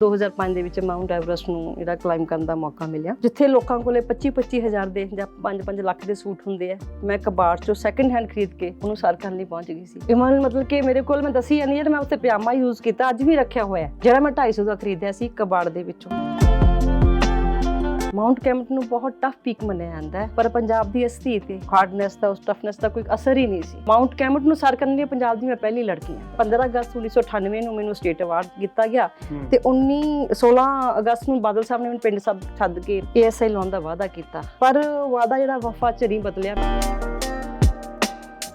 2005 ਦੇ ਵਿੱਚ Mount Everest ਨੂੰ ਜਿਹੜਾ ਕਲਾਈਮ ਕਰਨ ਦਾ ਮੌਕਾ ਮਿਲਿਆ, ਜਿੱਥੇ ਲੋਕਾਂ ਕੋਲੇ 25 ਹਜ਼ਾਰ ਦੇ ਜਾਂ 5-5 ਲੱਖ ਦੇ ਸੂਟ ਹੁੰਦੇ ਆ। ਮੈਂ ਕਬਾੜ ਚੋਂ ਸੈਕੰਡ ਹੈਂਡ ਖਰੀਦ ਕੇ ਉਹਨੂੰ ਸਰ ਕਰਨ ਲਈ ਪਹੁੰਚ ਗਈ ਸੀ। ਇਹ ਮਤਲਬ ਕਿ ਮੇਰੇ ਕੋਲ ਮੈਂ ਦੱਸੀ ਜਾਂਦੀ ਹਾਂ ਮੈਂ ਉੱਤੇ ਪਜਾਮਾ ਯੂਜ਼ ਕੀਤਾ, ਅੱਜ ਵੀ ਰੱਖਿਆ ਹੋਇਆ ਜਿਹੜਾ ਮੈਂ 250 ਦਾ ਖਰੀਦਿਆ ਸੀ ਕਬਾੜ ਦੇ ਵਿੱਚੋਂ। ਮਾਊਂਟ ਕੈਂਪਟ ਨੂੰ ਬਹੁਤ ਟਫ ਪੀਕ ਮੰਨਿਆ ਜਾਂਦਾ ਹੈ ਪਰ ਪੰਜਾਬ ਦੀ ਅਸਥਿਤੀ ਤੇ ਹਾਰਡਨੈਸ ਦਾ ਉਸ ਟਫਨੈਸ ਦਾ ਕੋਈ ਅਸਰ ਹੀ ਨਹੀਂ ਸੀ। ਮਾਊਂਟ ਕੈਂਪਟ ਨੂੰ ਸਰ ਕਰਨ ਲਈ ਪੰਜਾਬ ਦੀ ਮੈਂ ਪਹਿਲੀ ਲੜਕੀ ਹਾਂ 15 ਅਗਸਤ 1998 ਨੂੰ ਮੈਨੂੰ ਸਟੇਟ ਅਵਾਰਡ ਦਿੱਤਾ ਗਿਆ ਤੇ 19 16 ਅਗਸਤ ਨੂੰ ਬਾਦਲ ਸਾਹਿਬ ਨੇ ਮੈਨੂੰ ਪਿੰਡ ਸਭ ਛੱਡ ਕੇ ਏਐਸਆਈ ਲਾਉਣ ਦਾ ਵਾਅਦਾ ਕੀਤਾ। ਪਰ ਵਾਅਦਾ ਜਿਹੜਾ ਵਫਾ ਚ ਨਹੀਂ ਬਦਲਿਆ।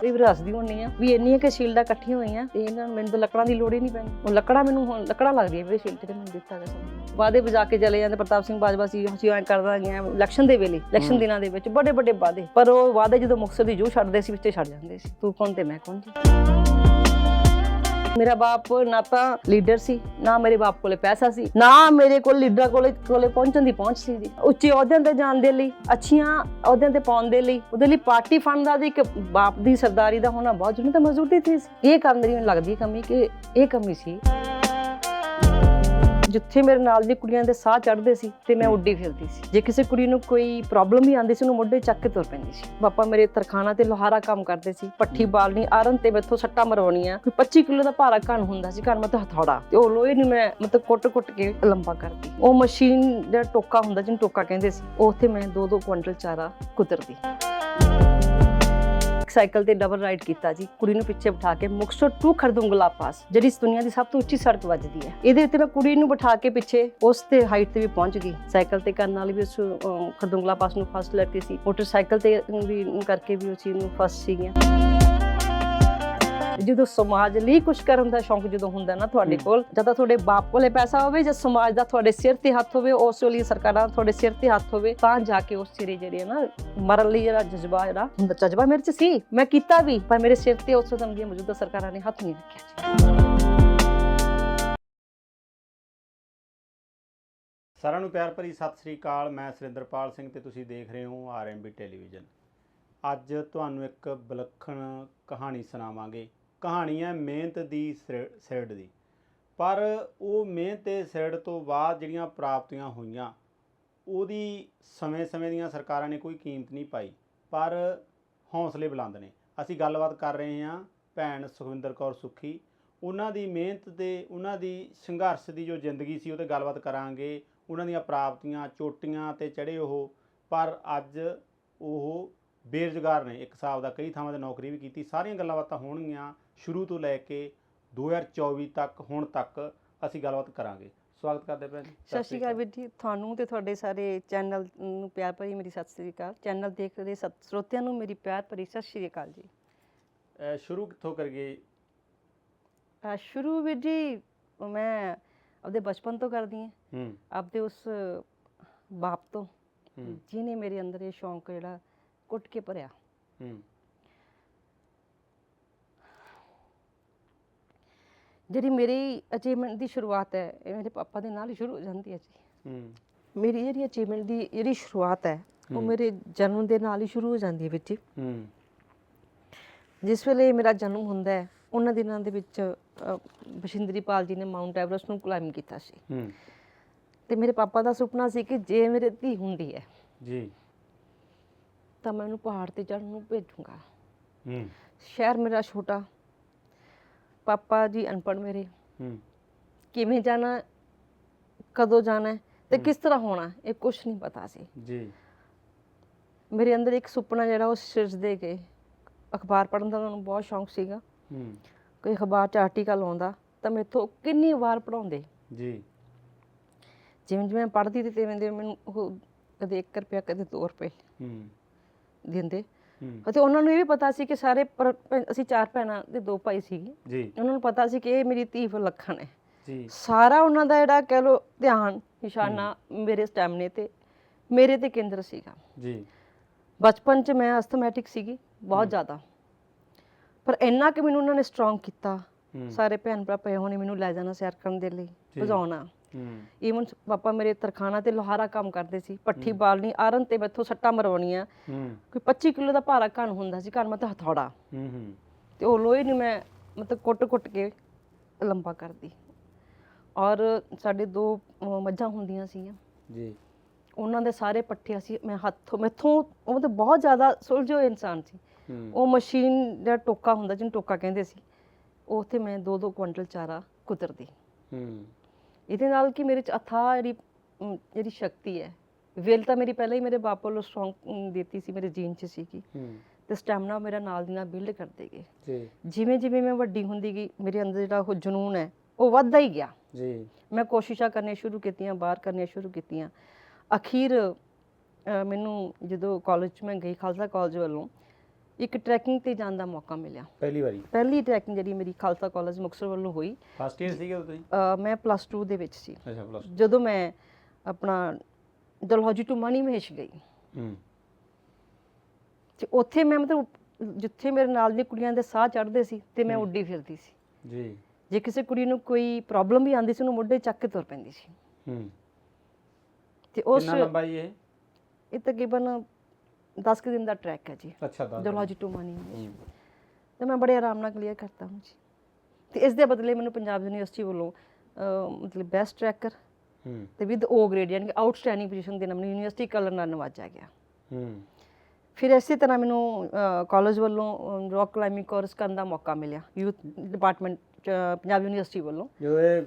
ਵੀ ਵਿਰਾਸਦੀ ਹੋਣੀ ਆ ਵੀ ਇੰਨੀਆਂ ਕਿ ਸ਼ੀਲਡਾਂ ਇਕੱਠੀਆਂ ਹੋਈਆਂ ਤੇ ਇਹਨਾਂ ਨੂੰ ਮੈਨੂੰ ਤਾਂ ਲੱਕੜਾਂ ਦੀ ਲੋੜ ਹੀ ਨਹੀਂ ਪੈਣੀ ਉਹ ਲੱਕੜਾਂ ਮੈਨੂੰ ਹੁਣ ਲੱਕੜਾਂ ਲੱਗਦੀਆਂ ਵੀਰੇ ਸ਼ੀਲਡ ਤੇ ਮੈਨੂੰ ਦਿੱਤਾ ਗਿਆ ਸਾਨੂੰ ਵਾਅਦੇ ਵਜਾ ਕੇ ਚਲੇ ਜਾਂਦੇ ਪ੍ਰਤਾਪ ਸਿੰਘ ਬਾਜਵਾ ਸੀ ਅਸੀਂ ਐਂ ਕਰਦਾ ਗਿਆ ਇਲੈਕਸ਼ਨ ਦੇ ਵੇਲੇ ਇਲੈਕਸ਼ਨ ਦਿਨਾਂ ਦੇ ਵਿੱਚ ਬੜੇ ਵੱਡੇ ਵਾਅਦੇ। ਪਰ ਉਹ ਵਾਅਦੇ ਜਦੋਂ ਮੁਕਤਸਰ ਦੀ ਜੂ ਛੱਡਦੇ ਸੀ ਵਿੱਚੇ ਛੱਡ ਜਾਂਦੇ ਸੀ। ਤੂੰ ਕੌਣ ਤੇ ਮੈਂ ਕੌਣ ਜੀ ਮੇਰਾ ਬਾਪ ਨਾ ਤਾਂ ਲੀਡਰ ਸੀ, ਨਾ ਮੇਰੇ ਬਾਪ ਕੋਲੇ ਪੈਸਾ ਸੀ, ਨਾ ਮੇਰੇ ਕੋਲ ਲੀਡਰਾਂ ਕੋਲੇ ਕੋਲੇ ਪਹੁੰਚਣ ਦੀ ਪਹੁੰਚ ਸੀ ਉੱਚੇ ਅਹੁਦਿਆਂ ਤੇ ਜਾਣ ਦੇ ਲਈ, ਅੱਛੀਆਂ ਅਹੁਦਿਆਂ ਤੇ ਪਾਉਣ ਦੇ ਲਈ, ਉਹਦੇ ਲਈ ਪਾਰਟੀ ਫੰਡ ਦਾ ਤੇ ਇੱਕ ਬਾਪ ਦੀ ਸਰਦਾਰੀ ਦਾ ਹੋਣਾ ਬਹੁਤ ਜ਼ਰੂਰੀ, ਤਾਂ ਮਜ਼ਦੂਰੀ ਸੀ। ਇਹ ਕੰਮ ਮੇਰੀ ਲੱਗਦੀ ਕਮੀ ਕਿ ਇਹ ਕਮੀ ਸੀ। ਜਿੱਥੇ ਮੇਰੇ ਨਾਲ ਦੀ ਕੁੜੀਆਂ ਦੇ ਸਾਹ ਚੜ੍ਹਦੇ ਸੀ ਤੇ ਮੈਂ ਉੱਡੀ ਫਿਰਦੀ ਸੀ। ਜੇ ਕਿਸੇ ਕੁੜੀ ਨੂੰ ਕੋਈ ਪ੍ਰੋਬਲਮ ਵੀ ਆਉਂਦੀ ਸੀ ਉਹਨੂੰ ਮੋਢੇ ਚੱਕ ਕੇ ਤੁਰ ਪੈਂਦੀ ਸੀ। ਪਾਪਾ ਮੇਰੇ ਤਰਖਾਨਾ ਤੇ ਲੋਹਾਰਾ ਕੰਮ ਕਰਦੇ ਸੀ ਪੱਠੀ ਬਾਲਣੀ ਆਰਨ ਤੇ ਮੈਥੋਂ ਸੱਟਾਂ ਮਰਵਾਉਣੀਆਂ। ਕੋਈ 25 ਕਿਲੋ ਦਾ ਭਾਰਾ ਘਣ ਹੁੰਦਾ ਸੀ ਘਣ ਮਤਲਬ ਹਥੌੜਾ। ਤੇ ਉਹ ਲੋਹੇ ਨੂੰ ਮੈਂ ਮਤਲਬ ਕੁੱਟ-ਕੁੱਟ ਕੇ ਲੰਬਾ ਕਰਦੀ। ਉਹ ਮਸ਼ੀਨ ਜਿਹੜਾ ਟੋਕਾ ਹੁੰਦਾ ਜਿਹਨੂੰ ਟੋਕਾ ਕਹਿੰਦੇ ਸੀ ਉਹ ਉੱਥੇ ਮੈਂ 2-2 ਕੁਇੰਟਲ ਚਾਰਾ ਕੁਤਰਦੀ। ਸਾਈਕਲ ਤੇ ਡਬਲ ਰਾਈਡ ਕੀਤਾ ਜੀ। ਕੁੜੀ ਨੂੰ ਪਿੱਛੇ ਬਿਠਾ ਕੇ ਮੁਕਤਸਰ ਟੂ ਖਰਦੁੰਗਲਾ ਪਾਸ, ਜਿਹੜੀ ਇਸ ਦੁਨੀਆ ਦੀ ਸਭ ਤੋਂ ਉੱਚੀ ਸੜਕ ਵੱਜਦੀ ਹੈ। ਇਹਦੇ ਉੱਤੇ ਮੈਂ ਕੁੜੀ ਨੂੰ ਬਿਠਾ ਕੇ ਪਿੱਛੇ ਉਸ ਤੇ ਹਾਈਟ ਤੇ ਵੀ ਪਹੁੰਚ ਗਈ। ਸਾਈਕਲ ਤੇ ਕਰਨ ਨਾਲ ਵੀ ਉਸ ਖਰਦੁੰਗਲਾ ਪਾਸ ਨੂੰ ਫਸਟ ਲੱਗੀ ਸੀ। ਮੋਟਰਸਾਈਕਲ ਤੇ ਵੀ ਕਰਕੇ ਵੀ ਉਸ ਚੀਜ਼ ਨੂੰ ਫਸਟ ਸੀਗੀਆਂ। ਜਦੋਂ ਸਮਾਜ ਲਈ ਕੁਝ ਕਰਨ ਦਾ ਸ਼ੌਂਕ ਜਦੋਂ ਹੁੰਦਾ ਨਾ ਤੁਹਾਡੇ। ਕੋਲ ਜਦੋਂ ਤੁਹਾਡੇ ਬਾਪ ਕੋਲੇ ਪੈਸਾ ਹੋਵੇ ਜਾਂ ਸਮਾਜ ਦਾ ਤੁਹਾਡੇ ਸਿਰ ਤੇ ਹੱਥ ਹੋਵੇ ਉਸ ਲਈ ਸਰਕਾਰਾਂ ਦਾ ਤੁਹਾਡੇ ਸਿਰ ਤੇ ਹੱਥ ਹੋਵੇ ਤਾਂ ਜਾ ਕੇ ਉਸ ਸਿਰੇ ਜਿਹੜੇ ਨਾ ਮਰਨ ਲਈ ਜਿਹੜਾ ਜਜ਼ਬਾ ਜਿਹੜਾ ਹੁੰਦਾ ਜਜ਼ਬਾ ਮੇਰੇ ਚ ਸੀ ਮੈਂ ਕੀਤਾ ਵੀ ਪਰ ਮੇਰੇ ਸਿਰ ਤੇ ਉਸ ਸਮੇਂ ਦੀਆਂ ਮੌਜੂਦਾ ਸਰਕਾਰਾਂ ਨੇ ਹੱਥ ਨਹੀਂ ਰੱਖਿਆ ਸਾਰਿਆਂ ਨੂੰ ਪਿਆਰ ਭਰੀ ਸਤਿ ਸ੍ਰੀ ਅਕਾਲ ਮੈਂ ਸੁਰਿੰਦਰਪਾਲ ਸਿੰਘ ਤੇ ਤੁਸੀਂ ਦੇਖ ਰਹੇ ਹੋ ਆਰਐਮਬੀ ਟੈਲੀਵਿਜ਼ਨ। ਅੱਜ ਤੁਹਾਨੂੰ ਇੱਕ ਵਿਲੱਖਣ ਕਹਾਣੀ ਸੁਣਾਵਾਂਗੇ। ਕਹਾਣੀ ਹੈ ਮਿਹਨਤ ਦੀ ਸਿਰ- ਸਿਰੜ ਦੀ। ਪਰ ਉਹ ਮਿਹਨਤ ਤੇ ਸਿਰੜ ਤੋਂ ਬਾਅਦ ਜਿਹੜੀਆਂ ਪ੍ਰਾਪਤੀਆਂ ਹੋਈਆਂ, ਉਹਦੀ ਸਮੇਂ-ਸਮੇਂ ਦੀਆਂ ਸਰਕਾਰਾਂ ਨੇ ਕੋਈ ਕੀਮਤ ਨਹੀਂ ਪਾਈ। ਪਰ ਹੌਸਲੇ ਬੁਲੰਦ ਨੇ। ਅਸੀਂ ਗੱਲਬਾਤ ਕਰ ਰਹੇ ਹਾਂ ਭੈਣ ਸੁਖਵਿੰਦਰ ਕੌਰ ਸੁਖੀ। ਉਹਨਾਂ ਦੀ ਮਿਹਨਤ ਤੇ ਉਹਨਾਂ ਦੀ ਸੰਘਰਸ਼ ਦੀ ਜੋ ਜ਼ਿੰਦਗੀ ਸੀ, ਉਹ ਤੇ ਗੱਲਬਾਤ ਕਰਾਂਗੇ। ਉਹਨਾਂ ਦੀਆਂ ਪ੍ਰਾਪਤੀਆਂ, ਚੋਟੀਆਂ ਤੇ ਚੜੇ ਉਹ। ਪਰ ਅੱਜ ਉਹ ਬੇਰੁਜ਼ਗਾਰ ਨੇ। ਇੱਕ ਹਿਸਾਬ ਦਾ ਕਈ ਥਾਵਾਂ ਤੇ ਨੌਕਰੀ ਵੀ ਕੀਤੀ। ਸਾਰੀਆਂ ਗੱਲਾਂ ਬਾਤਾਂ ਹੋਣਗੀਆਂ। ਸ਼ੁਰੂ ਤੋਂ ਲੈ ਕੇ 2024 ਤੱਕ ਹੁਣ ਤੱਕ ਅਸੀਂ ਗੱਲਬਾਤ ਕਰਾਂਗੇ। ਸਵਾਗਤ ਕਰਦੇ ਭੈਣ ਜੀ। ਸਤਿ ਸ਼੍ਰੀ ਅਕਾਲ ਵੀਰ ਜੀ। ਤੁਹਾਨੂੰ ਤੇ ਤੁਹਾਡੇ ਸਾਰੇ ਚੈਨਲ ਨੂੰ ਪਿਆਰ ਭਰੀ ਮੇਰੀ ਸਤਿ ਸ਼੍ਰੀ ਅਕਾਲ। ਚੈਨਲ ਦੇਖ ਰਹੇ ਸਤ ਸਰੋਤਿਆਂ ਨੂੰ ਮੇਰੀ ਪਿਆਰ ਭਰੀ ਸਤਿ ਸ਼੍ਰੀ ਅਕਾਲ ਜੀ। ਸ਼ੁਰੂ ਕਿੱਥੋਂ ਕਰੀਏ? ਸ਼ੁਰੂ ਵੀਰ ਜੀ ਮੈਂ ਆਪਦੇ ਬਚਪਨ ਤੋਂ ਕਰਦੀ ਹਾਂ। ਹੂੰ। ਆਪਦੇ ਉਸ ਬਾਪ ਤੋਂ। ਜਿਹਨੇ ਮੇਰੇ ਅੰਦਰ ਇਹ ਸ਼ੌਂਕ ਜਿਹੜਾ ਕੁੱਟ ਕੇ ਭਰਿਆ। ਹੂੰ। ਜਿਹੜੀ ਮੇਰੀ ਅਚੀਵਮੈਂਟ ਦੀ ਸ਼ੁਰੂਆਤ ਹੈ ਇਹ ਮੇਰੇ ਪਾਪਾ ਦੇ ਨਾਲ ਹੀ ਸ਼ੁਰੂ ਹੋ ਜਾਂਦੀ ਹੈ ਜੀ। ਹੂੰ। ਮੇਰੀ ਜਿਹੜੀ ਅਚੀਵਮੈਂਟ ਦੀ ਜਿਹੜੀ ਸ਼ੁਰੂਆਤ ਹੈ ਉਹ। ਮੇਰੇ ਜਨਮ ਦੇ ਨਾਲ ਹੀ ਸ਼ੁਰੂ ਹੋ ਜਾਂਦੀ ਹੈ ਵਿੱਚ। ਹੀ। ਹੂੰ ਜਿਸ ਵੇਲੇ ਮੇਰਾ ਜਨਮ ਹੁੰਦਾ ਹੈ ਉਹਨਾਂ ਦਿਨਾਂ ਦੇ ਵਿੱਚ ਅ, ਬਸ਼ਿੰਦਰੀ ਪਾਲ ਜੀ ਨੇ ਮਾਊਂਟ ਐਵਰੈਸਟ ਨੂੰ ਕਲਾਈਮ ਕੀਤਾ ਸੀ। ਹੂੰ। ਤੇ ਮੇਰੇ ਪਾਪਾ ਦਾ ਸੁਪਨਾ ਸੀ ਕਿ ਜੇ ਮੇਰੇ ਧੀ ਹੁੰਦੀ ਹੈ ਜੀ। ਤਾਂ ਮੈਂ ਉਹਨੂੰ ਪਹਾੜ ਤੇ ਚੜ੍ਹਨ ਨੂੰ ਭੇਜੂੰਗਾ। ਹੂੰ। ਸ਼ਹਿਰ ਮੇਰਾ ਛੋਟਾ ਪਾਪਾ ਜੀ ਅਨਪੜ੍ਹ ਮੇਰੇ। ਹੂੰ। ਕਿਵੇਂ ਜਾਣਾ ਕਦੋਂ ਜਾਣਾ ਤੇ। ਕਿਸ ਤਰ੍ਹਾਂ ਹੋਣਾ ਇਹ ਕੁਝ ਨਹੀਂ ਪਤਾ ਸੀ। ਜੀ। ਮੇਰੇ ਅੰਦਰ ਇੱਕ ਸੁਪਨਾ ਜਿਹੜਾ ਉਹ ਸਿਰਜਦੇ ਗਏ ਅਖਬਾਰ ਪੜ੍ਹਨ ਦਾ ਮੈਨੂੰ ਬਹੁਤ ਸ਼ੌਂਕ ਸੀਗਾ। ਹੂੰ। ਕੋਈ ਅਖਬਾਰ 'ਚ ਆਰਟੀਕਲ ਆਉਂਦਾ ਤਾਂ ਮੈਥੋਂ ਕਿੰਨੀ ਵਾਰ ਪੜਾਉਂਦੇ ਜੀ। ਜਿਵੇਂ ਜਿਵੇਂ ਪੜ੍ਹਦੀ ਤੇ ਤਿਵੇਂ ਤਿਵੇਂ ਮੈਨੂੰ ਉਹ ਕਦੇ 1 ਰੁਪਿਆ ਕਦੇ 2 ਰੁਪਏ ਹੂੰ। ਦਿੰਦੇ। ਅਤੇ ਉਹਨਾਂ ਨੂੰ ਇਹ ਵੀ ਪਤਾ ਸੀ ਕਿ ਸਾਰੇ ਅਸੀਂ ਚਾਰ ਭੈਣਾਂ ਦੇ ਦੋ ਭਾਈ ਸੀਗੇ ਜੀ। ਉਹਨਾਂ ਨੂੰ ਪਤਾ ਸੀ ਕਿ ਇਹ ਮੇਰੀ ਧੀ ਵਿਲੱਖਣ ਹੈ। ਜੀ। ਸਾਰਾ ਉਹਨਾਂ ਦਾ ਜਿਹੜਾ ਕਹਿ ਲੋ ਧਿਆਨ ਨਿਸ਼ਾਨਾ ਮੇਰੇ ਸਟੈਮਨੇ ਤੇ ਮੇਰੇ ਤੇ ਕੇਂਦਰ ਸੀਗਾ। ਜੀ। ਬਚਪਨ 'ਚ ਮੈਂ ਅਸਥਮੈਟਿਕ ਸੀਗੀ ਬਹੁਤ ਜ਼ਿਆਦਾ। ਪਰ ਇੰਨਾ ਕਿ ਮੈਨੂੰ ਉਹਨਾਂ ਨੇ ਸਟਰੋਂਗ ਕੀਤਾ। ਸਾਰੇ ਭੈਣ ਭਰਾ ਪਏ ਹੋਣੇ ਮੈਨੂੰ ਲੈ ਜਾਣਾ ਸੈਰ ਕਰਨ ਦੇ ਲਈ। ਭਜਾਉਣਾ। ਈਵਨ ਪਾਪਾ ਮੇਰੇ ਤਰਖਾਨਾ ਤੇ ਲੋਹਾਰਾ ਕੰਮ ਕਰਦੇ ਸੀ ਪੱਠੀ ਬਾਲਣੀ ਆਰਨ ਤੇ ਮੈਥੋਂ ਸੱਟਾਂ ਮਰਵਾਉਣੀਆਂ। ਹੂੰ। ਕੋਈ 25 ਕਿਲੋ ਦਾ ਭਾਰਾ ਘਣ ਹੁੰਦਾ ਸੀ ਘਣ ਮਤਲਬ ਹਥੌੜਾ। ਤੇ ਉਹ ਲੋਹੇ ਨੂੰ ਮੈਂ ਮਤਲਬ ਕੁੱਟ-ਕੁੱਟ ਕੇ ਲੰਬਾ ਕਰਦੀ। ਔਰ ਸਾਡੇ ਦੋ ਮੱਝਾਂ ਹੁੰਦੀਆਂ ਸੀਗੀਆਂ। ਜੀ। ਉਹਨਾਂ ਦੇ ਸਾਰੇ ਪੱਠੇ ਅਸੀਂ ਮੈਂ ਹੱਥੋਂ ਮੈਥੋਂ ਉਹ ਤਾਂ ਬਹੁਤ ਜ਼ਿਆਦਾ ਸੁਲਝੋ ਇਨਸਾਨ ਸੀ। ਉਹ ਮਸ਼ੀਨ ਦਾ ਟੋਕਾ ਹੁੰਦਾ ਜਿਹਨੂੰ ਟੋਕਾ ਕਹਿੰਦੇ ਸੀ ਉਹ ਉੱਥੇ ਮੈਂ 2-2 ਕੁਇੰਟਲ ਚਾਰਾ ਕੁਤਰਦੀ। ਹੂੰ। ਇਹਦੇ ਨਾਲ ਕਿ ਮੇਰੇ ਚ ਅਥਾਹ ਜਿਹੜੀ ਜਿਹੜੀ ਸ਼ਕਤੀ ਹੈ। ਵਿਲ ਤਾਂ ਮੇਰੀ ਪਹਿਲਾਂ ਹੀ ਮੇਰੇ ਬਾਪ ਵੱਲੋਂ ਸਟਰੋਂਗ ਦਿੱਤੀ ਸੀ ਮੇਰੇ ਜੀਨ ਚ ਸੀਗੀ। ਤੇ ਸਟੈਮਨਾ ਮੇਰਾ ਨਾਲ ਦੀ ਨਾਲ ਬਿਲਡ ਕਰਦੇ ਗਏ। ਜੀ। ਜਿਵੇਂ ਜਿਵੇਂ ਮੈਂ ਵੱਡੀ ਹੁੰਦੀ ਗਈ ਮੇਰੇ ਅੰਦਰ ਜਿਹੜਾ ਉਹ ਜਨੂਨ ਹੈ ਉਹ ਵੱਧਦਾ ਹੀ ਗਿਆ। ਜੀ। ਮੈਂ ਕੋਸ਼ਿਸ਼ਾਂ ਕਰਨੀਆਂ ਸ਼ੁਰੂ ਕੀਤੀਆਂ ਬਾਹਰ ਕਰਨੀਆਂ ਸ਼ੁਰੂ ਕੀਤੀਆਂ। ਅਖੀਰ ਮੈਨੂੰ ਜਦੋਂ ਕਾਲਜ 'ਚ ਮੈਂ ਗਈ ਖਾਲਸਾ ਕਾਲਜ ਵੱਲੋਂ ਇੱਕ ਟਰੈਕਿੰਗ ਤੇ ਜਾਣ ਦਾ ਮੌਕਾ ਮਿਲਿਆ। ਪਹਿਲੀ ਵਾਰੀ? ਪਹਿਲੀ ਟਰੈਕਿੰਗ ਜਿਹੜੀ ਮੇਰੀ ਖਾਲਸਾ ਕਾਲਜ ਮੁਕਤਸਰ ਵੱਲੋਂ ਹੋਈ। ਫਸਟ ਈਅਰ ਸੀਗੇ ਤੁਸੀਂ ਅ, ਮੈਂ ਪਲੱਸ 2 ਦੇ ਵਿੱਚ ਸੀ। ਅੱਛਾ ਪਲੱਸ ਜਦੋਂ ਮੈਂ ਆਪਣਾ ਦਲਹੌਜੀ ਟੂ ਮਨੀ ਮਹੇਸ਼ ਗਈ। ਹੂੰ। ਤੇ ਉੱਥੇ ਮੈਂ ਮਤਲਬ ਜਿੱਥੇ ਮੇਰੇ ਨਾਲ ਦੀਆਂ ਕੁੜੀਆਂ ਦੇ ਸਾਹ ਚੜ੍ਹਦੇ ਸੀ ਤੇ ਮੈਂ ਉੱਡੀ ਫਿਰਦੀ ਸੀ। ਜੀ। ਜੇ ਕਿਸੇ ਕੁੜੀ ਨੂੰ ਕੋਈ ਪ੍ਰੋਬਲਮ ਵੀ ਆਉਂਦੀ ਸੀ ਉਹਨੂੰ ਮੋਢੇ ਚੱਕ ਕੇ ਤੁਰ ਪੈਂਦੀ ਸੀ। ਹੂੰ। ਤੇ ਉਸ ਕਿੰਨਾ ਲੰਬਾ ਜੀ ਇਹ? ਇਹ ਤਕਰੀਬਨ 10 ਕੁ ਦਿਨ ਦਾ ਟਰੈਕ ਹੈ ਜੀ। ਅੱਛਾ ਦਲਹੌਜੀ ਟੂ ਮਨੀ ਤੇ ਮੈਂ ਬੜੇ ਆਰਾਮ ਨਾਲ ਕਲੀਅਰ ਕਰਤਾ ਹਾਂ ਜੀ। ਤੇ ਇਸ ਦੇ ਬਦਲੇ ਮੈਨੂੰ ਪੰਜਾਬ ਯੂਨੀਵਰਸਿਟੀ ਵੱਲੋਂ ਮਤਲਬ ਬੈਸਟ ਟਰੈਕਰ ਤੇ ਵਿਦ ਓ ਗ੍ਰੇਡ ਯਾਨੀ ਕਿ ਆਊਟਸਟੈਂਡਿੰਗ ਪੋਜੀਸ਼ਨ ਦੇ ਨਾਲ ਮੈਨੂੰ ਯੂਨੀਵਰਸਿਟੀ ਕਲਰ ਨਾਲ ਨਵਾਜਿਆ ਗਿਆ। ਹੂੰ। ਫਿਰ ਇਸੇ ਤਰ੍ਹਾਂ ਮੈਨੂੰ ਕਾਲਜ ਵੱਲੋਂ ਰੌਕ ਕਲਾਈਮਿੰਗ ਕੋਰਸ ਕਰਨ ਦਾ ਮੌਕਾ ਮਿਲਿਆ। ਯੂਥ ਡਿਪਾਰਟਮੈਂਟ ਪੰਜਾਬ ਯੂਨੀਵਰਸਿਟੀ ਵੱਲੋਂ। ਜਦੋਂ ਇਹ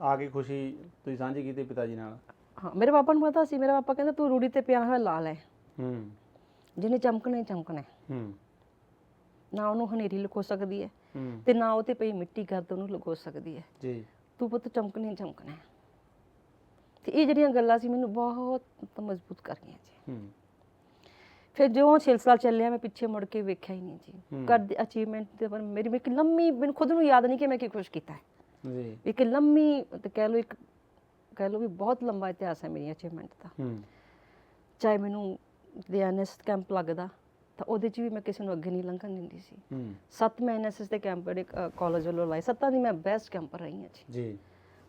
ਆ ਕੇ ਖੁਸ਼ੀ ਤੁਸੀਂ ਸਾਂਝੀ ਕੀਤੀ ਪਿਤਾ ਜੀ ਨਾਲ? ਹਾਂ ਮੇਰੇ ਪਾਪਾ ਨੂੰ ਪਤਾ ਸੀ। ਮੇਰੇ ਪਾਪਾ ਕਹਿੰਦੇ ਤੂੰ ਰੂੜੀ ਤੇ ਪਿਆ ਹੋਇਆ ਲਾਲ ਹੈ ਹੂੰ। ਜਿਹਨੇ ਚਮਕਣਾ ਹੀ ਚਮਕਣਾ ਹੈ। ਹੂੰ। ਨਾ ਉਹਨੂੰ ਹਨੇਰੀ ਲੁਕੋ ਸਕਦੀ ਹੈ ਹੂੰ। ਤੇ ਨਾ ਉਹ ਤੇ ਪਈ ਮਿੱਟੀ ਗਰਦ ਉਹਨੂੰ ਲੁਕੋ ਸਕਦੀ ਹੈ। ਜੀ। ਤੂੰ ਪੁੱਤ ਚਮਕਣਾ ਹੀ ਚਮਕਣਾ ਹੈ। ਤੇ ਇਹ ਜਿਹੜੀਆਂ ਗੱਲਾਂ ਸੀ ਮੈਨੂੰ ਬਹੁਤ ਮਜ਼ਬੂਤ ਕਰ ਗਈਆਂ ਜੀ। ਹੂੰ। ਫਿਰ ਜਿਉਂ ਸਿਲਸਿਲਾ ਚੱਲਿਆ ਮੈਂ ਪਿੱਛੇ ਮੁੜ ਕੇ ਵੇਖਿਆ ਹੀ ਨਹੀਂ ਜੀ। ਹੂੰ। ਕਰ ਦੀ ਅਚੀਵਮੈਂਟ ਤੇ ਪਰ ਮੇਰੀ ਮੈਂ ਇੱਕ ਲੰਮੀ ਮੈਨੂੰ ਖੁਦ ਨੂੰ ਯਾਦ ਨਹੀਂ ਕਿ ਮੈਂ ਕੀ ਕੁਛ ਕੀਤਾ ਹੈ। ਜੀ। ਇੱਕ ਲੰਮੀ ਤੇ ਕਹਿ ਲਓ ਇੱਕ ਕਹਿ ਲਓ ਵੀ ਬਹੁਤ ਲੰਬਾ ਇਤਿਹਾਸ ਹੈ ਮੇਰੀ ਅਚੀਵਮੈਂਟ ਦਾ। ਹੂੰ। ਚਾਹੇ ਮੈਨੂੰ ਦੇ ਐਨਐਸ ਕੈਂਪ ਲੱਗਦਾ ਤਾਂ ਉਹਦੇ 'ਚ ਵੀ ਮੈਂ ਕਿਸੇ ਨੂੰ ਅੱਗੇ ਨਹੀਂ ਲੰਘਣ ਦਿੰਦੀ ਸੀ। ਹੂੰ। ਸੱਤ ਮੈਂ ਐਨਐਸਐਸ ਦੇ ਕੈਂਪ ਜਿਹੜੇ ਕਾਲਜ ਵੱਲੋਂ ਲਾਏ ਸੱਤਾਂ ਦੀ ਮੈਂ ਬੈਸਟ ਕੈਂਪਰ ਰਹੀ ਹਾਂ ਜੀ। ਜੀ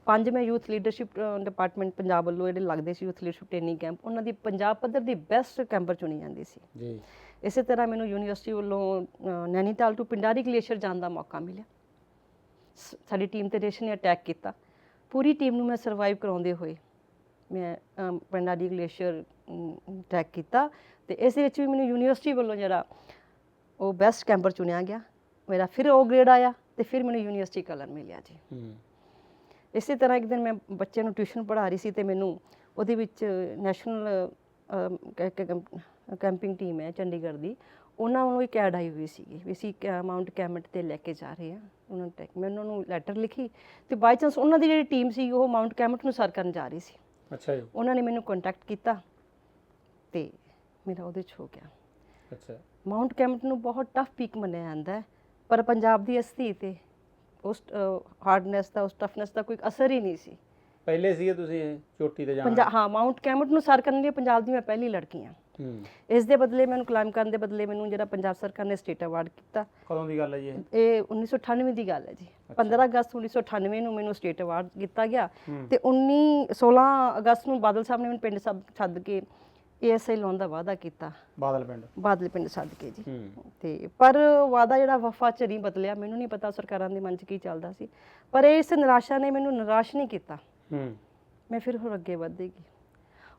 ਪੰਜ ਮੈਂ ਯੂਥ ਲੀਡਰਸ਼ਿਪ ਡਿਪਾਰਟਮੈਂਟ ਪੰਜਾਬ ਵੱਲੋਂ ਜਿਹੜੇ ਲੱਗਦੇ ਸੀ ਯੂਥ ਲੀਡਰਸ਼ਿਪ ਟ੍ਰੇਨਿੰਗ ਕੈਂਪ ਉਹਨਾਂ ਦੀ ਪੰਜਾਬ ਪੱਧਰ ਦੀ ਬੈਸਟ ਕੈਂਪਰ ਚੁਣੀ ਜਾਂਦੀ ਸੀ। ਜੀ। ਇਸੇ ਤਰ੍ਹਾਂ ਮੈਨੂੰ ਯੂਨੀਵਰਸਿਟੀ ਵੱਲੋਂ ਨੈਨੀਤਾਲ ਟੂ ਪਿੰਡਾਰੀ ਗਲੇਸ਼ੀਅਰ ਜਾਣ ਦਾ ਮੌਕਾ ਮਿਲਿਆ। ਸਾਡੀ ਟੀਮ ਤੇ ਰੇਸ਼ਨ ਨੇ ਅਟੈਕ ਕੀਤਾ। ਪੂਰੀ ਟੀਮ ਨੂੰ ਮੈਂ ਸਰਵਾਈਵ ਕਰਾਉਂਦੇ ਹੋਏ ਮੈਂ ਪਿੰਡਾਰੀ ਗਲੇਸ਼ੀਅਰ ਟਰੈਕ ਕੀਤਾ ਤੇ ਇਸ ਦੇ ਵਿੱਚ ਵੀ ਮੈਨੂੰ ਯੂਨੀਵਰਸਿਟੀ ਵੱਲੋਂ ਜਿਹੜਾ ਉਹ ਬੈਸਟ ਕੈਂਪਰ ਚੁਣਿਆ ਗਿਆ। ਮੇਰਾ ਫਿਰ ਉਹ ਗ੍ਰੇਡ ਆਇਆ ਤੇ ਫਿਰ ਮੈਨੂੰ ਯੂਨੀਵਰਸਿਟੀ ਕਲਰ ਮਿਲਿਆ ਜੀ। ਇਸੇ ਤਰ੍ਹਾਂ ਇੱਕ ਦਿਨ ਮੈਂ ਬੱਚਿਆਂ ਨੂੰ ਟਿਊਸ਼ਨ ਪੜ੍ਹਾ ਰਹੀ ਸੀ ਤੇ ਮੈਨੂੰ ਉਹਦੇ ਵਿੱਚ ਨੈਸ਼ਨਲ ਕੈਂਪਿੰਗ ਟੀਮ ਹੈ ਚੰਡੀਗੜ੍ਹ ਦੀ। ਉਹਨਾਂ ਵੱਲੋਂ ਇੱਕ ਐਡ ਆਈ ਹੋਈ ਸੀਗੀ ਵੀ ਅਸੀਂ ਮਾਊਂਟ ਕੈਮਟ ਤੇ ਲੈ ਕੇ ਜਾ ਰਹੇ ਹਾਂ। ਉਹਨਾਂ ਨੇ ਟੈਕ- ਮੈਂ ਉਹਨਾਂ ਨੂੰ ਲੈਟਰ ਲਿਖੀ ਤੇ ਬਾਈ ਚਾਂਸ ਉਹਨਾਂ ਦੀ ਜਿਹੜੀ ਟੀਮ ਸੀ ਉਹ ਮਾਊਂਟ ਕੈਮਟ ਨੂੰ ਸਰ ਕਰਨ ਜਾ ਰਹੀ ਸੀ। ਅੱਛਾ ਜੀ। ਉਹਨਾਂ ਨੇ ਮੈਨੂੰ ਕੰਟੈਕਟ ਕੀਤਾ। ਤੇ ਮੇਰਾ ਉਹਦੇ 'ਚ ਹੋ ਗਿਆ। ਅੱਛਾ। ਮਾਊਂਟ ਕੈਮਟ ਨੂੰ ਬਹੁਤ ਟਫ ਪੀਕ ਮੰਨਿਆ ਜਾਂਦਾ ਹੈ ਪਰ ਪੰਜਾਬ ਦੀ ਅਸਥੀ ਤੇ ਉਸ ਹਾਰਡਨੈਸ ਦਾ ਉਸ ਟਫਨੈਸ ਦਾ ਕੋਈ ਅਸਰ ਹੀ ਨਹੀਂ ਸੀ। ਪਹਿਲੇ ਸੀਗੇ ਤੁਸੀਂ ਚੋਟੀ ਤੇ ਜਾਣਾ? ਹਾਂ ਮਾਊਂਟ ਕੈਮਟ ਨੂੰ ਸਰ ਕਰਨ ਲਈ ਪੰਜਾਬ ਦੀ ਮੈਂ ਪਹਿਲੀ ਲੜਕੀ ਹਾਂ। ਇਸ ਦੇ ਬਦਲੇ ਮੈਨੂੰ ਕਲਾਈਮ ਕਰਨ ਦੇ ਬਦਲੇ ਮੈਨੂੰ ਜਿਹੜਾ ਪੰਜਾਬ ਸਰਕਾਰ ਨੇ ਸਟੇਟ ਅਵਾਰਡ ਕੀਤਾ। ਕਦੋਂ ਦੀ ਗੱਲ ਹੈ ਜੀ ਇਹ? ਇਹ 1998 ਦੀ ਗੱਲ ਹੈ ਜੀ। 15 ਅਗਸਤ 1998 ਨੂੰ ਮੈਨੂੰ ਸਟੇਟ ਅਵਾਰਡ ਦਿੱਤਾ ਗਿਆ। ਤੇ 19 16 ਅਗਸਤ ਨੂੰ ਬਾਦਲ ਸਾਹਿਬ ਨੇ ਮੈਨੂੰ ਪਿੰਡ ਸਭ ਛੱਡ ਕੇ ਏਐਸਆਈ ਲਾਉਣ ਦਾ ਵਾਅਦਾ ਕੀਤਾ। ਬਾਦਲ ਪਿੰਡ। ਬਾਦਲ ਪਿੰਡ ਛੱਡ ਕੇ ਜੀ। ਤੇ ਪਰ ਵਾਅਦਾ ਜਿਹੜਾ ਵਫਾ ਚ ਨਹੀਂ ਬਦਲਿਆ ਮੈਨੂੰ ਨਹੀਂ ਪਤਾ ਸਰਕਾਰਾਂ ਦੇ ਮਨ ਚ ਕੀ ਚੱਲਦਾ ਸੀ। ਪਰ ਇਸ ਨਿਰਾਸ਼ਾ ਨੇ ਮੈਨੂੰ ਨਿਰਾਸ਼ ਨਹੀਂ ਕੀਤਾ। ਹੂੰ। ਮੈਂ ਫਿਰ ਹੋਰ ਅੱਗੇ ਵਧੇਗੀ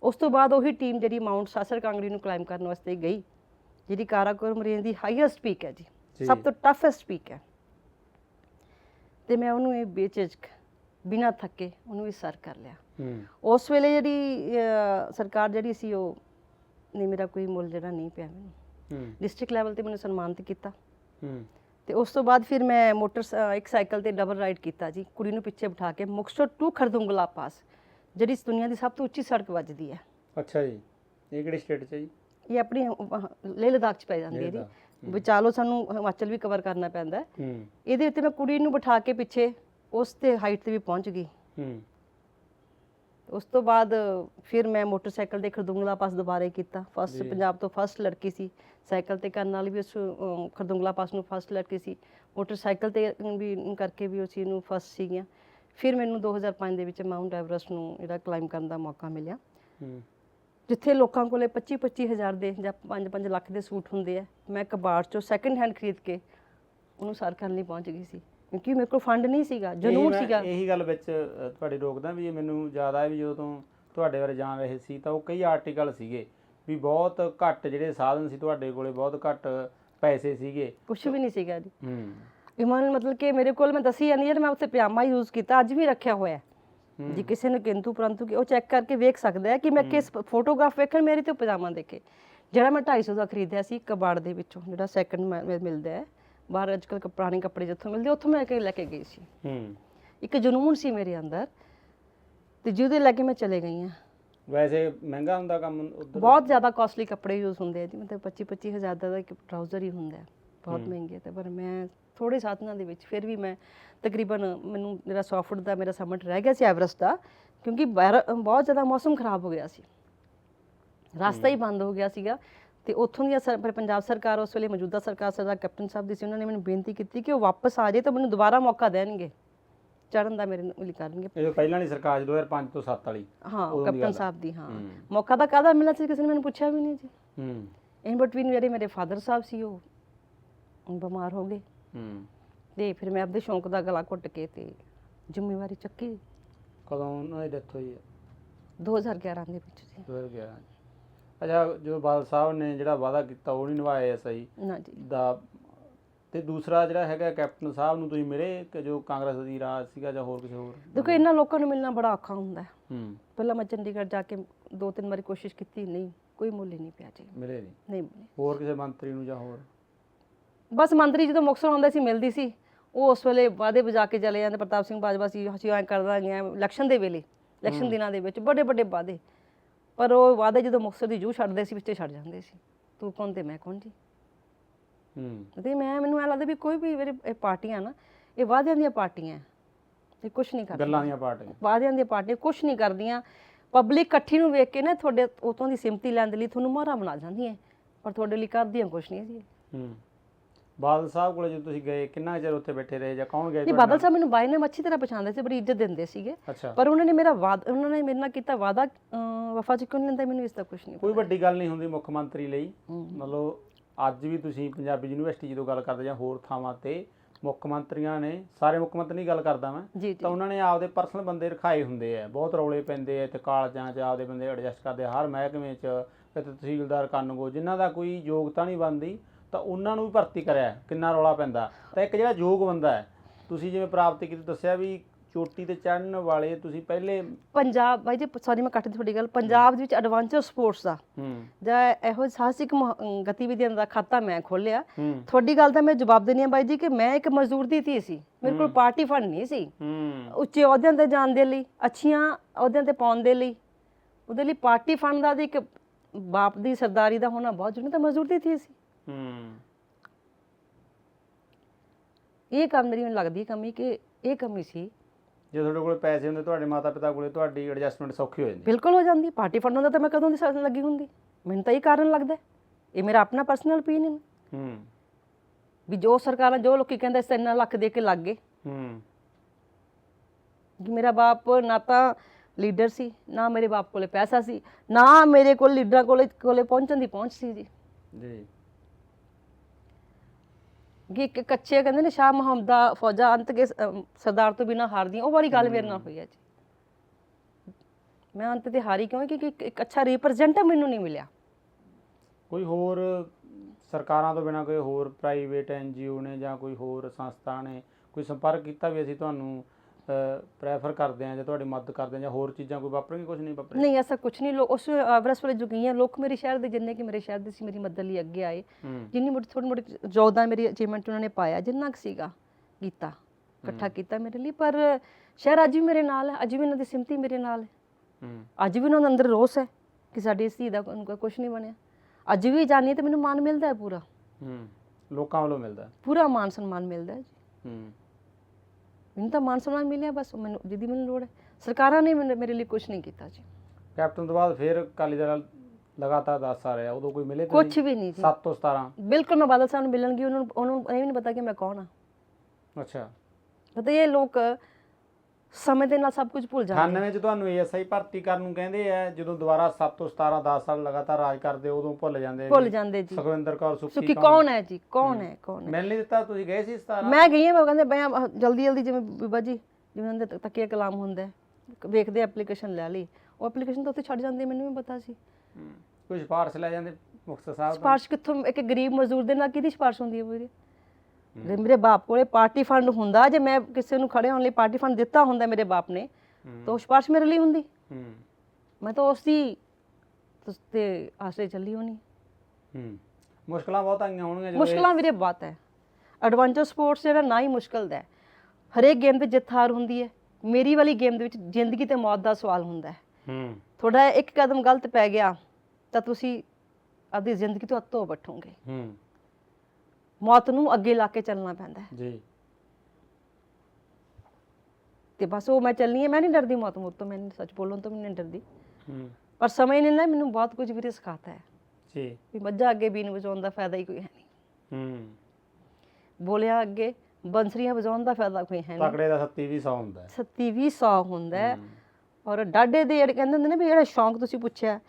ਉਸ ਤੋਂ ਬਾਅਦ ਉਹੀ ਟੀਮ ਜਿਹੜੀ ਮਾਊਂਟ ਸਾਸਰ ਕਾਂਗੜੀ ਨੂੰ ਕਲਾਈਮ ਕਰਨ ਵਾਸਤੇ ਗਈ ਜਿਹੜੀ ਕਾਰਾਕੋਰਮ ਰੇਂਜ ਦੀ ਹਾਈਐਸਟ ਪੀਕ ਹੈ ਜੀ। ਸਭ ਤੋਂ ਟਫੈਸਟ ਪੀਕ ਹੈ। ਤੇ ਮੈਂ ਉਹਨੂੰ ਇਹ ਬੇਚਿਜਕ ਬਿਨਾਂ ਥੱਕੇ ਉਹਨੂੰ ਵੀ ਸਰ ਕਰ ਲਿਆ। ਹੂੰ। ਉਸ ਵੇਲੇ ਜਿਹੜੀ ਸਰਕਾਰ ਜਿਹੜੀ ਸੀ ਉਹ ਨੇ ਮੇਰਾ ਕੋਈ ਮੁੱਲ ਜਿਹੜਾ ਨਹੀਂ ਪਿਆ ਮੈਨੂੰ। ਹੂੰ। ਡਿਸਟ੍ਰਿਕਟ ਲੈਵਲ ਤੇ ਮੈਨੂੰ ਸਨਮਾਨਿਤ ਕੀਤਾ। ਹੂੰ। ਤੇ ਉਸ ਤੋਂ ਬਾਅਦ ਫਿਰ ਮੈਂ ਮੋਟਰ ਇੱਕ ਸਾਈਕਲ ਤੇ ਡਬਲ ਰਾਈਡ ਕੀਤਾ ਜੀ ਕੁੜੀ ਨੂੰ ਪਿੱਛੇ ਬਿਠਾ ਕੇ। ਮੁਕਤਸਰ ਟੂ ਖਰਦੁੰਗਲਾ ਪਾਸ ਜਿਹੜੀ ਇਸ ਦੁਨੀਆ ਦੀ ਸਭ ਤੋਂ ਉੱਚੀ ਸੜਕ ਵੱਜਦੀ ਹੈ। ਅੱਛਾ ਜੀ। ਇਹ ਕਿਹੜੀ ਸਟੇਟ ਚ ਹੈ ਜੀ? ਇਹ ਆਪਣੀ ਲੇਹ ਲਦਾਖ ਚ ਪੈ ਜਾਂਦੀ ਹੈ ਜੀ। ਵਿਚਾਲੋ ਸਾਨੂੰ ਹਿਮਾਚਲ ਵੀ ਕਵਰ ਕਰਨਾ ਪੈਂਦਾ ਇਹਦੇ ਉੱਤੇ ਮੈਂ ਕੁੜੀ ਨੂੰ ਬਿਠਾ ਕੇ ਪਿੱਛੇ ਉਸ ਤੇ ਹਾਈਟ ਤੇ ਵੀ ਪਹੁੰਚ ਗਈ। ਹੂੰ। ਉਸ ਤੋਂ ਬਾਅਦ ਫਿਰ ਮੈਂ ਮੋਟਰਸਾਈਕਲ ਦੇ ਖਰਦੁੰਗਲਾ ਪਾਸ ਦੁਬਾਰੇ ਕੀਤਾ। ਫਸਟ। ਪੰਜਾਬ ਤੋਂ ਫਸਟ ਲੜਕੀ ਸੀ। ਸਾਈਕਲ ਤੇ ਕਰਨ ਨਾਲ ਵੀ ਉਸ ਖਰਦੁੰਗਲਾ ਪਾਸ ਨੂੰ ਫਸਟ ਲੜਕੀ ਸੀ। ਮੋਟਰਸਾਈਕਲ ਤੇ ਵੀ ਕਰਕੇ ਵੀ ਉਸ ਨੂੰ ਫਸਟ ਸੀਗੀਆਂ। ਫਿਰ ਮੈਨੂੰ 2005 ਦੇ ਵਿੱਚ ਮਾਊਂਟ ਐਵਰੈਸਟ ਨੂੰ ਜਿਹੜਾ ਕਲਾਈਮ ਕਰਨ ਦਾ ਮੌਕਾ ਮਿਲਿਆ। ਜਿੱਥੇ ਲੋਕਾਂ ਕੋਲੇ 25 25 ਹਜ਼ਾਰ ਦੇ ਜਾਂ 5 5 ਲੱਖ ਦੇ ਸੂਟ ਹੁੰਦੇ ਆ। ਮੈਂ ਕਬਾੜ ਚੋਂ ਸੈਕੰਡ ਹੈਂਡ ਖਰੀਦ ਕੇ ਉਹਨੂੰ ਸਰ ਕਰਨ ਲਈ ਪਹੁੰਚ ਗਈ ਸੀ। ਕਿਉਂਕਿ ਮੇਰੇ ਕੋਲ ਫੰਡ ਨਹੀਂ ਸੀਗਾ ਜਨੂਨ ਸੀਗਾ। ਇਹੀ ਗੱਲ ਵਿੱਚ ਤੁਹਾਡੀ ਰੋਕਦਾ ਵੀ ਇਹ ਮੈਨੂੰ ਯਾਦ ਆਇਆ ਵੀ ਜਦੋਂ ਤੋਂ ਤੁਹਾਡੇ ਬਾਰੇ ਜਾਣ ਰਹੇ ਸੀ ਤਾਂ ਉਹ ਕਈ ਆਰਟੀਕਲ ਸੀਗੇ ਵੀ ਬਹੁਤ ਘੱਟ ਜਿਹੜੇ ਸਾਧਨ ਸੀ ਤੁਹਾਡੇ ਕੋਲੇ ਬਹੁਤ ਘੱਟ ਪੈਸੇ ਸੀਗੇ। ਕੁਝ ਵੀ ਨਹੀਂ ਸੀਗਾ ਜੀ ਹੂੰ। ਇਮਨ ਮਤਲਬ ਕਿ ਮੇਰੇ ਕੋਲ ਮੈਂ ਦੱਸੀ ਜਾਂਦੀ ਹਾਂ ਮੈਂ ਉੱਥੇ ਪਜਾਮਾ ਯੂਜ਼ ਕੀਤਾ ਅੱਜ ਵੀ ਰੱਖਿਆ ਹੋਇਆ। ਜੇ ਕਿਸੇ ਨੇ ਕਿੰਤੂ ਪਰੰਤੂ ਕਿ ਉਹ ਚੈੱਕ ਕਰਕੇ ਵੇਖ ਸਕਦਾ ਹੈ ਕਿ ਮੈਂ ਕਿਸ ਫੋਟੋਗ੍ਰਾਫ ਵੇਖਣ ਮੇਰੀ ਤੇ ਪਜਾਮਾ ਦੇਖੇ। ਜਿਹੜਾ ਮੈਂ 250 ਦਾ ਖਰੀਦਿਆ ਸੀ ਕਬਾੜ ਦੇ ਵਿੱਚੋਂ ਜਿਹੜਾ ਸੈਕੰਡ ਮਿਲਦਾ ਹੈ। ਬਾਹਰ ਅੱਜ ਕੱਲ੍ਹ ਪੁਰਾਣੇ ਕੱਪੜੇ ਜਿੱਥੋਂ ਮਿਲਦੇ ਉੱਥੋਂ ਮੈਂ ਕੇ ਲੈ ਕੇ ਗਈ ਸੀ। ਹੂੰ। ਇੱਕ ਜਨੂਨ ਸੀ ਮੇਰੇ ਅੰਦਰ ਤੇ ਜਿਹਦੇ ਲੈ ਕੇ ਮੈਂ ਚਲੇ ਗਈ ਹਾਂ ਵੈਸੇ ਮਹਿੰਗਾ ਹੁੰਦਾ ਕੰਮ ਉਧਰ? ਬਹੁਤ ਜ਼ਿਆਦਾ ਕਾਸਟਲੀ ਕੱਪੜੇ ਯੂਜ਼ ਹੁੰਦੇ ਆ ਜੀ ਮਤਲਬ 25 25 ਹਜ਼ਾਰ ਦਾ ਇੱਕ ਟਰਾਊਜ਼ਰ ਹੀ ਹੁੰਦਾ ਹੈ। ਬਹੁਤ ਮਹਿੰਗੇ ਤੇ ਪਰ ਮੈਂ ਥੋੜੇ ਸਾਧਨਾਂ ਦੇ ਵਿੱਚ ਫਿਰ ਵੀ ਮੈਂ ਤਕਰੀਬਨ ਮੈਨੂੰ ਮੇਰਾ 100 ਫੁੱਟ ਦਾ ਮੇਰਾ ਸਮਟ ਰਹਿ ਗਿਆ ਸੀ ਐਵਰੈਸਟ ਦਾ ਕਿਉਂਕਿ ਬਹੁਤ ਜ਼ਿਆਦਾ ਮੌਸਮ ਖਰਾਬ ਹੋ ਗਿਆ ਸੀ। ਰਸਤਾ ਹੀ। ਬੰਦ ਹੋ ਗਿਆ ਸੀਗਾ। ਤੇ ਉੱਥੋਂ ਦੀ ਸਰ- ਪੰਜਾਬ ਸਰਕਾਰ ਉਸ ਵੇਲੇ ਮੌਜੂਦਾ ਸਰਕਾਰ ਸਰਦਾਰ ਕੈਪਟਨ ਸਾਹਿਬ ਦੀ ਸੀ ਉਹਨਾਂ ਨੇ ਮੈਨੂੰ ਬੇਨਤੀ ਕੀਤੀ ਕਿ ਉਹ ਵਾਪਸ ਆ ਜਾਏ ਤਾਂ ਮੈਨੂੰ ਦੁਬਾਰਾ ਮੌਕਾ ਦੇਣਗੇ। ਚੜਨ ਦਾ ਮੇਰੇ ਨਾਲ ਕਰਨਗੇ ਇਹ ਜੋ ਪਹਿਲਾਂ ਵਾਲੀ ਸਰਕਾਰ ਸੀ 2005 ਤੋਂ 7 ਵਾਲੀ। ਹਾਂ ਕੈਪਟਨ। ਸਾਹਿਬ ਦੀ ਹਾਂ। ਮੌਕਾ ਤਾਂ ਕਾਹਦਾ ਮਿਲਿਆ ਸੀ? ਕਿਸੇ ਨੇ ਮੈਨੂੰ ਪੁੱਛਿਆ ਵੀ ਨਹੀਂ ਜੀ। ਹੂੰ। ਇਨ ਬਿਟਵੀਨ ਜਿਹੜੇ ਮੇਰੇ ਫਾਦਰ ਸਾਹਿਬ ਸੀ ਉਹ ਬਿਮਾਰ ਹੋ ਗਏ। ਹੂੰ। ਤੇ ਫਿਰ ਮੈਂ ਆਪਦੇ ਸ਼ੌਂਕ ਦਾ ਗਲਾ ਘੁੱਟ ਕੇ ਤੇ ਜ਼ਿੰਮੇਵਾਰੀ ਚੱਕੀ। ਕਦੋਂ ਉਹਨਾਂ ਦੀ ਡੈਥ ਹੋਈ ਹੈ? 2011 ਦੇ ਵਿੱਚ ਜੀ। 2011 ਅੱਛਾ ਜਦੋਂ ਬਾਦਲ ਸਾਹਿਬ ਨੇ ਜਿਹੜਾ ਵਾਅਦਾ ਕੀਤਾ ਉਹ ਨਹੀਂ ਨਿਭਾਇਆ ਸਹੀ। ਨਾ ਜੀ। ਦਾ ਤੇ ਦੂਸਰਾ ਜਿਹੜਾ ਹੈਗਾ ਕੈਪਟਨ ਸਾਹਿਬ ਨੂੰ ਤੁਸੀਂ ਮਿਲੇ ਕਿ ਜੋ ਕਾਂਗਰਸ ਦੀ ਰਾਜ ਸੀਗਾ ਜਾਂ ਹੋਰ ਕਿਸੇ ਹੋਰ? ਦੇਖੋ ਇਹਨਾਂ ਲੋਕਾਂ ਨੂੰ ਮਿਲਣਾ ਬੜਾ ਔਖਾ ਹੁੰਦਾ ਹੈ। ਪਹਿਲਾਂ ਮੈਂ ਚੰਡੀਗੜ੍ਹ ਜਾ ਕੇ ਦੋ ਤਿੰਨ ਵਾਰੀ ਕੋਸ਼ਿਸ਼ ਕੀਤੀ ਨਹੀਂ ਕੋਈ ਮੁੱਲ ਨਹੀਂ ਪਿਆ ਜੀ। ਮਿਲੇ ਨਹੀਂ? ਨਹੀਂ ਮਿਲੇ। ਹੋਰ ਕਿਸੇ ਮੰਤਰੀ ਨੂੰ ਜਾਂ ਹੋਰ? ਬਸ ਮੰਤਰੀ ਜਦੋਂ ਮੁਕਤਸਰ ਆਉਂਦਾ ਸੀ ਮਿਲਦੀ ਸੀ। ਉਹ ਉਸ ਵੇਲੇ ਵਾਅਦੇ ਵਜਾ ਕੇ ਚਲੇ ਜਾਂਦੇ ਪ੍ਰਤਾਪ ਸਿੰਘ ਬਾਜਵਾ ਸੀ ਅਸੀਂ ਐਂ ਕਰ ਦਾਂਗੇ ਐਂ ਇਲੈਕਸ਼ਨ ਦੇ ਵੇਲੇ ਇਲੈਕਸ਼ਨ ਦਿਨਾਂ ਦੇ ਵਿੱਚ ਬੜੇ ਵੱਡੇ ਵਾਅਦੇ। ਪਰ ਉਹ ਵਾਅਦੇ ਜਦੋਂ ਮੁਕਤਸਰ ਦੀ ਜੂ ਛੱਡਦੇ ਸੀ ਵਿੱਚੇ ਛੱਡ ਜਾਂਦੇ ਸੀ। ਤੂੰ ਕੌਣ ਤੇ ਮੈਂ ਕੌਣ ਜੀ? ਹੂੰ। ਤੇ ਮੈਂ ਮੈਨੂੰ ਐ ਲੱਗਦਾ ਵੀ ਕੋਈ ਵੀ ਮੇਰੇ ਇਹ ਪਾਰਟੀਆਂ ਨਾ ਇਹ ਵਾਅਦਿਆਂ ਦੀਆਂ ਪਾਰਟੀਆਂ। ਇਹ ਕੁਝ ਨਹੀਂ ਕਰਦੀਆਂ। ਗੱਲਾਂ ਦੀਆਂ ਪਾਰਟੀਆਂ। ਵਾਅਦਿਆਂ ਦੀਆਂ ਪਾਰਟੀਆਂ ਕੁਝ ਨਹੀਂ ਕਰਦੀਆਂ। ਪਬਲਿਕ ਇਕੱਠੀ ਨੂੰ ਵੇਖ ਕੇ ਨਾ ਤੁਹਾਡੇ ਉਤੋਂ ਦੀ ਸਿੰਪਤੀ ਲੈਣ ਦੇ ਲਈ ਤੁਹਾਨੂੰ ਮਾਰਾ ਬਣਾ ਜਾਂਦੀਆਂ ਪਰ ਤੁਹਾਡੇ ਲਈ ਕਰਦੀਆਂ ਕੁਝ ਨਹੀਂ ਜੀ ਹੂੰ। ਬਾਦਲ ਸਾਹਿਬ ਕੋਲੇ ਜਦੋਂ ਤੁਸੀਂ ਗਏ ਕਿੰਨਾ ਚਿਰ ਉੱਥੇ ਬੈਠੇ ਰਹੇ ਜਾਂ ਕੌਣ ਗਏ ਨਹੀਂ ਬਾਦਲ ਸਾਹਿਬ ਮੈਨੂੰ ਬਾਈ ਨੇ ਅੱਛੀ ਤਰ੍ਹਾਂ ਪਛਾਣਦੇ ਸੀ ਬੜੀ ਇੱਜ਼ਤ ਦਿੰਦੇ ਸੀਗੇ। ਅੱਛਾ। ਪਰ ਉਹਨਾਂ ਨੇ ਮੇਰਾ ਵਾਦ ਉਹਨਾਂ ਨੇ ਮੇਰੇ ਨਾਲ ਕੀਤਾ ਵਾਦਾ ਵਫਾ ਚ ਕਿਉਂ ਨਹੀਂ ਲੈਂਦਾ ਮੈਨੂੰ ਇਸ ਦਾ ਕੁਝ ਨਹੀਂ ਕੋਈ ਵੱਡੀ ਗੱਲ ਨਹੀਂ ਹੁੰਦੀ ਮੁੱਖ ਮੰਤਰੀ ਲਈ। ਮਤਲਬ ਅੱਜ ਵੀ ਤੁਸੀਂ ਪੰਜਾਬੀ ਯੂਨੀਵਰਸਿਟੀ ਜਦੋਂ ਗੱਲ ਕਰਦੇ ਜਾਂ ਹੋਰ ਥਾਵਾਂ ਤੇ ਮੁੱਖ ਮੰਤਰੀਆਂ ਨੇ ਸਾਰੇ ਮੁੱਖ ਮੰਤਰੀ ਦੀ ਗੱਲ ਕਰਦਾ ਮੈਂ ਤਾਂ ਉਹਨਾਂ ਨੇ ਆਪਦੇ ਪਰਸਨਲ ਬੰਦੇ ਰਖਾਏ ਹੁੰਦੇ ਆ। ਬਹੁਤ ਰੌਲੇ ਪੈਂਦੇ ਆ ਤੇ ਕਾਲਜਾਂ 'ਚ ਆਪਦੇ ਬੰਦੇ ਐਡਜਸਟ ਕਰਦੇ ਹਰ ਮਹਿਕਮੇ 'ਚ ਤੇ ਤਹਿਸੀਲਦਾਰ ਕਾਨੂੰਗੋ ਜਿਨ੍ਹਾਂ ਦਾ ਕੋਈ ਯੋਗਤਾ ਨਹੀਂ ਬਣਦੀ ਤਾਂ ਉਹਨਾਂ ਨੂੰ ਵੀ ਭਰਤੀ ਕਰਿਆ ਕਿੰਨਾ ਰੌਲਾ ਪੈਂਦਾ ਤਾਂ ਇੱਕ ਜਿਹੜਾ ਯੋਗ ਬੰਦਾ ਹੈ ਤੁਸੀਂ ਜਿਵੇਂ ਪ੍ਰਾਪਤੀ ਕੀਤੀ ਦੱਸਿਆ ਵੀ ਚੋਟੀ ਤੇ ਚੜਨ ਵਾਲੇ ਤੁਸੀਂ ਪਹਿਲੇ ਪੰਜਾਬ ਬਾਈ ਜੀ ਸੌਰੀ ਮੈਂ ਕੱਟ ਦੀ ਤੁਹਾਡੀ ਗੱਲ। ਪੰਜਾਬ ਦੇ ਵਿੱਚ ਐਡਵਾਂਚਰ ਸਪੋਰਟਸ ਦਾ। ਹੂੰ। ਜਾਂ ਇਹੋ ਸਾਹਸਿਕ ਗਤੀਵਿਧੀਆਂ ਦਾ ਖਾਤਾ ਮੈਂ ਖੋਲਿਆ ਹੂੰ। ਤੁਹਾਡੀ ਗੱਲ ਦਾ ਮੈਂ ਜਵਾਬ ਦੇਣੀ ਆ ਬਾਈ ਜੀ ਕਿ ਮੈਂ ਇੱਕ ਮਜ਼ਦੂਰ ਦੀ ਧੀ ਸੀ। ਮੇਰੇ ਕੋਲ ਪਾਰਟੀ ਫੰਡ ਨਹੀਂ ਸੀ। ਹੂੰ। ਉੱਚੇ ਅਹੁਦਿਆਂ ਤੇ ਜਾਣ ਦੇ ਲਈ ਅੱਛੀਆਂ ਅਹੁਦਿਆਂ ਤੇ ਪਾਉਣ ਦੇ ਲਈ ਉਹਦੇ ਲਈ ਪਾਰਟੀ ਫੰਡ ਦਾ ਦੀ ਇੱਕ ਬਾਪ ਦੀ ਸਰਦਾਰੀ ਦਾ ਹੋਣਾ ਬਹੁਤ ਜ਼ਰੂਰੀ ਤਾਂ ਮਜ਼ਦੂਰ ਦੀ ਧੀ ਸੀ। ਹੂੰ। ਇਹ ਕੰਮ ਮੇਰੀ ਮੈਨੂੰ ਲੱਗਦੀ ਕਮੀ ਕਿ ਇਹ ਕਮੀ ਸੀ। ਜੇ ਤੁਹਾਡੇ ਕੋਲ ਪੈਸੇ ਹੁੰਦੇ ਤੁਹਾਡੇ ਮਾਤਾ ਪਿਤਾ ਕੋਲੇ ਤੁਹਾਡੀ ਐਡਜਸਟਮੈਂਟ ਸੌਖੀ ਹੋ ਜਾਂਦੀ। ਬਿਲਕੁਲ ਹੋ ਜਾਂਦੀ। ਪਾਰਟੀ ਫੰਡ ਹੁੰਦਾ ਤਾਂ ਮੈਂ ਕਦੋਂ ਦੀ ਸਾ- ਲੱਗੀ ਹੁੰਦੀ? ਮੈਨੂੰ ਤਾਂ ਇਹ ਕਾਰਨ ਲੱਗਦਾ। ਇਹ ਮੇਰਾ ਆਪਣਾ ਪਰਸਨਲ ਓਪੀਨੀਅਨ ਹੂੰ। ਵੀ ਜੋ ਸਰਕਾਰਾਂ ਜੋ ਲੋਕੀ ਕਹਿੰਦੇ ਇਸ ਇੰਨਾ ਲੱਖ ਦੇ ਕੇ ਲੱਗ ਗਏ। ਹੂੰ। ਕਿ ਮੇਰਾ ਬਾਪ ਨਾ ਤਾਂ ਲੀਡਰ ਸੀ ਨਾ ਮੇਰੇ ਬਾਪ ਕੋਲੇ ਪੈਸਾ ਸੀ ਨਾ ਮੇਰੇ ਕੋਲ ਲੀਡਰਾਂ ਕੋਲੇ ਕੋਲੇ ਪਹੁੰਚਣ ਦੀ ਪਹੁੰਚ ਸੀ ਜੀ। ਜੀ। ਕਿ ਇੱਕ ਕੱਚੇ ਕਹਿੰਦੇ ਨੇ ਸ਼ਾਹ ਮੁਹੰਮਦਾ ਦਾ ਫੌਜਾਂ ਅੰਤ ਕੇ ਅਮ, ਸਰਦਾਰ ਤੋਂ ਬਿਨਾ ਹਾਰਦੀਆਂ ਉਹ ਵਾਲੀ ਗੱਲ ਮੇਰੇ ਨਾਲ ਹੋਈ ਹੈ ਜੀ ਮੈਂ ਅੰਤ ਤੇ ਹਾਰੀ ਕਿਉਂ? ਕਿਉਂਕਿ ਇੱਕ- ਇੱਕ ਅੱਛਾ ਰਿਪਰੈਜ਼ੈਂਟੇਟਿਵ ਮੈਨੂੰ ਨਹੀਂ ਮਿਲਿਆ। ਕੋਈ ਹੋਰ ਸਰਕਾਰਾਂ ਤੋਂ ਬਿਨਾ ਕੋਈ ਹੋਰ ਪ੍ਰਾਈਵੇਟ ਐਨਜੀਓ ਨੇ ਜਾਂ ਕੋਈ ਹੋਰ ਸੰਸਥਾ ਨੇ ਕੋਈ ਸੰਪਰਕ ਕੀਤਾ ਵੀ ਅਸੀਂ ਤੁਹਾਨੂੰ ਪ੍ਰੈਫਰ ਕਰਦੇ ਹਾਂ ਜਾਂ ਤੁਹਾਡੀ ਮਦਦ ਕਰਦੇ ਹਾਂ ਜਾਂ ਹੋਰ ਚੀਜ਼ਾਂ ਕੋਈ ਵਾਪਰਨਗੀ ਕੁਝ ਨਹੀਂ ਵਾਪਰੇ ਨਹੀਂ ਐਸਾ ਕੁਝ ਨਹੀਂ। ਲੋਕ ਉਸ ਐਵਰੈਸਟ ਵਾਲੇ ਜੋ ਗਈਆਂ ਲੋਕ ਮੇਰੇ ਸ਼ਹਿਰ ਦੇ ਜਿੰਨੇ ਕਿ ਮੇਰੇ ਸ਼ਹਿਰ ਦੇ ਸੀ ਮੇਰੀ ਮਦਦ ਲਈ ਅੱਗੇ ਆਏ। ਜਿੰਨੀ ਮੋਟੀ ਥੋੜੀ ਮੋਟੀ ਯੋਗਦਾਨ ਮੇਰੀ ਅਚੀਵਮੈਂਟ ਉਹਨਾਂ ਨੇ ਪਾਇਆ ਜਿੰਨਾ ਕੁ ਸੀਗਾ ਕੀਤਾ ਇਕੱਠਾ ਕੀਤਾ ਮੇਰੇ ਲਈ। ਪਰ ਸ਼ਹਿਰ ਅੱਜ ਵੀ ਮੇਰੇ ਨਾਲ ਹੈ ਅੱਜ ਵੀ ਉਹਨਾਂ ਦੀ ਸਿਮਤੀ ਮੇਰੇ ਨਾਲ ਹੈ। ਅੱਜ ਵੀ ਉਹਨਾਂ ਦੇ ਅੰਦਰ ਰੋਸ ਹੈ ਕਿ ਸਾਡੀ ਇਸ ਧੀ ਦਾ ਕੁਝ ਨਹੀਂ ਬਣਿਆ। ਅੱਜ ਵੀ ਜਾਣੀ ਤੇ ਮੈਨੂੰ ਮਾਣ ਮਿਲਦਾ ਹੈ ਪੂਰਾ। ਲੋਕਾਂ ਵੱਲੋਂ ਮਿਲਦਾ ਪੂਰਾ ਮਾਨ ਸਨਮਾਨ ਮਿਲਦਾ ਹੈ ਜੀ। ਹੂੰ। ਮੈਨੂੰ ਤਾਂ ਮਾਨ ਸਨਮਾਨ ਮਿਲਿਆ ਬਸ ਮੈਨੂੰ ਜਿਹਦੀ ਮੈਨੂੰ ਲੋੜ ਹੈ। ਸਰਕਾਰਾਂ ਨੇ ਮੈਨੂੰ- ਮੇਰੇ ਲਈ ਕੁਝ ਨਹੀਂ ਕੀਤਾ ਜੀ। ਕੈਪਟਨ ਤੋਂ ਬਾਅਦ ਫਿਰ ਅਕਾਲੀ ਦਲ ਲਗਾਤਾਰ ਦੱਸ ਆ ਰਿਹਾ ਉਦੋਂ ਕੋਈ ਮਿਲੇ ਤਾਂ ਕੁਝ ਵੀ ਨਹੀਂ ਜੀ। 7 ਤੋਂ 17 ਬਿਲਕੁਲ ਮੈਂ ਬਾਦਲ ਸਾਹਿਬ ਨੂੰ ਮਿਲਣ ਗਈ ਉਹਨਾਂ ਨੂੰ ਉਹਨਾਂ ਨੂੰ ਇਹ ਵੀ ਨਹੀਂ ਪਤਾ ਕਿ ਮੈਂ ਕੌਣ ਹਾਂ ਅੱਛਾ। ਪਤਾ ਇਹ ਲੋਕ ਸਮੇਂ ਦੇ ਨਾਲ ਸਭ ਕੁਝ ਭੁੱਲ ਜਾਂਦੇ 98 ਚ ਤੁਹਾਨੂੰ ਏਐਸਆਈ ਭਰਤੀ ਕਰਨ ਨੂੰ ਕਹਿੰਦੇ ਆ ਜਦੋਂ ਦੁਬਾਰਾ 7 ਤੋਂ 17 10 ਸਾਲ ਲਗਾਤਾਰ ਰਾਜ ਕਰਦੇ ਉਦੋਂ ਭੁੱਲ ਜਾਂਦੇ ਭੁੱਲ ਜਾਂਦੇ ਜੀ। ਸੁਖਵਿੰਦਰ ਕੌਰ ਸੁਖੀ ਕੌਣ? ਹੈ ਜੀ? ਕੌਣ ਹੈ। ਕੌਣ ਹੈ? ਮਿਲ ਨਹੀਂ ਦਿੱਤਾ ਤੁਸੀਂ ਗਏ ਸੀ 17 ਮੈਂ ਗਈ ਹਾਂ ਮੈਂ ਕਹਿੰਦੇ ਬਈ ਜਲਦੀ ਜਲਦੀ ਜਿਵੇਂ ਬੀਬਾ ਜੀ ਜਿਵੇਂ ਉਹਦੇ ਤ- ਤੱਕੀਆ ਕਲਾਮ ਹੁੰਦਾ ਵੇਖਦੇ ਐਪਲੀਕੇਸ਼ਨ ਲੈ ਲਈ। ਉਹ ਐਪਲੀਕੇਸ਼ਨ ਤਾਂ ਉੱਥੇ ਛੱਡ ਜਾਂਦੇ ਮੈਨੂੰ ਵੀ ਪਤਾ ਸੀ। ਕੋਈ ਸਿਫਾਰਿਸ਼ ਲੈ ਜਾਂਦੇ ਮੁਖਤਸਰ ਸਾਹਿਬ ਸਿਫਾਰਿਸ਼ ਕਿੱਥੋਂ ਇੱਕ ਗਰੀਬ ਮਜ਼ਦੂਰ ਦੇ ਨਾਲ ਕਿਹਦੀ ਸਿਫਾਰਿਸ਼ ਹੁੰਦੀ ਹੈ ਵੀਰੇ ਜੇ ਮੇਰੇ ਬਾਪ ਕੋਲੇ ਪਾਰਟੀ ਫੰਡ ਹੁੰਦਾ ਜੇ ਮੈਂ ਕਿਸੇ ਨੂੰ ਖੜੇ ਹੋਣ ਲਈ ਪਾਰਟੀ ਫੰਡ ਦਿੱਤਾ ਹੁੰਦਾ ਮੇਰੇ ਬਾਪ ਨੇ। ਤਾਂ ਉਹ ਸਿਫਾਰਿਸ਼ ਮੇਰੇ ਲਈ ਹੁੰਦੀ। ਮੈਂ ਤਾਂ ਉਸ ਦੀ ਉਸ ਤੇ ਆਸਰੇ ਚੱਲੀ ਹੋਣੀ। ਹੂੰ। ਮੁਸ਼ਕਲਾਂ ਬਹੁਤ ਆਈਆਂ ਹੋਣਗੀਆਂ ਮੁਸ਼ਕਲਾਂ ਵੀਰੇ ਬਹੁਤ ਹੈ ਐਡਵੈਂਚਰ ਸਪੋਰਟਸ ਜਿਹੜਾ ਨਾ ਹੀ ਮੁਸ਼ਕਲ ਦਾ ਹਰੇਕ ਗੇਮ ਤੇ ਜਿੱਤ ਹਾਰ ਹੁੰਦੀ ਹੈ ਮੇਰੀ ਵਾਲੀ ਗੇਮ ਦੇ ਵਿੱਚ ਜ਼ਿੰਦਗੀ ਤੇ ਮੌਤ ਦਾ ਸਵਾਲ ਹੁੰਦਾ ਹੈ ਹੂੰ। ਤੁਹਾਡਾ ਇੱਕ ਕਦਮ ਗਲਤ ਪੈ ਗਿਆ ਤਾਂ ਤੁਸੀਂ ਆਪਣੀ ਜ਼ਿੰਦਗੀ ਤੋਂ ਅੱਤੋਂ ਬੈਠੋਗੇ। ਹੂੰ। ਮੌਤ ਨੂੰ ਅੱਗੇ ਲਾ ਕੇ ਚੱਲਣਾ ਪੈਂਦਾ ਹੈ। ਜੀ। ਤੇ ਬਸ ਉਹ ਮੈਂ ਚੱਲਣੀ ਹੈ ਮੈਂ ਨਹੀਂ ਡਰਦੀ ਮੌਤ ਮੌਤ ਤੋਂ ਮੈਂ ਸੱਚ ਬੋਲਣ ਤੋਂ ਮੈਂ ਨਹੀਂ ਡਰਦੀ। ਹੂੰ। ਪਰ ਸਮੇਂ ਨੇ ਨਾ ਮੈਨੂੰ ਬਹੁਤ ਕੁਝ ਵੀਰੇ ਸਿਖਾਤਾ ਹੈ। ਜੀ। ਵੀ ਮੱਝਾਂ ਅੱਗੇ ਬੀਨ ਵਜਾਉਣ ਦਾ ਫਾਇਦਾ ਹੀ ਕੋਈ ਹੈ ਨਹੀਂ। ਹੂੰ। ਬੋਲਿਆ ਅੱਗੇ ਬੰਸਰੀਆਂ ਵਜਾਉਣ ਦਾ ਫਾਇਦਾ ਕੋਈ ਹੈ ਨਹੀਂ। ਤਕੜੇ ਦਾ 37 ਵੀ 100 ਹੁੰਦਾ ਹੈ। ਸੱਤੀ ਵੀ 100 ਹੁੰਦਾ ਹੈ। ਹੂੰ। ਔਰ ਡਾਡੇ ਦੇ ਜਿਹੜੇ ਕਹਿੰਦੇ ਹੁੰਦੇ ਨੇ ਵੀ ਜਿਹੜਾ ਸ਼ੌਂਕ ਤੁਸੀਂ ਪੁੱਛਿਆ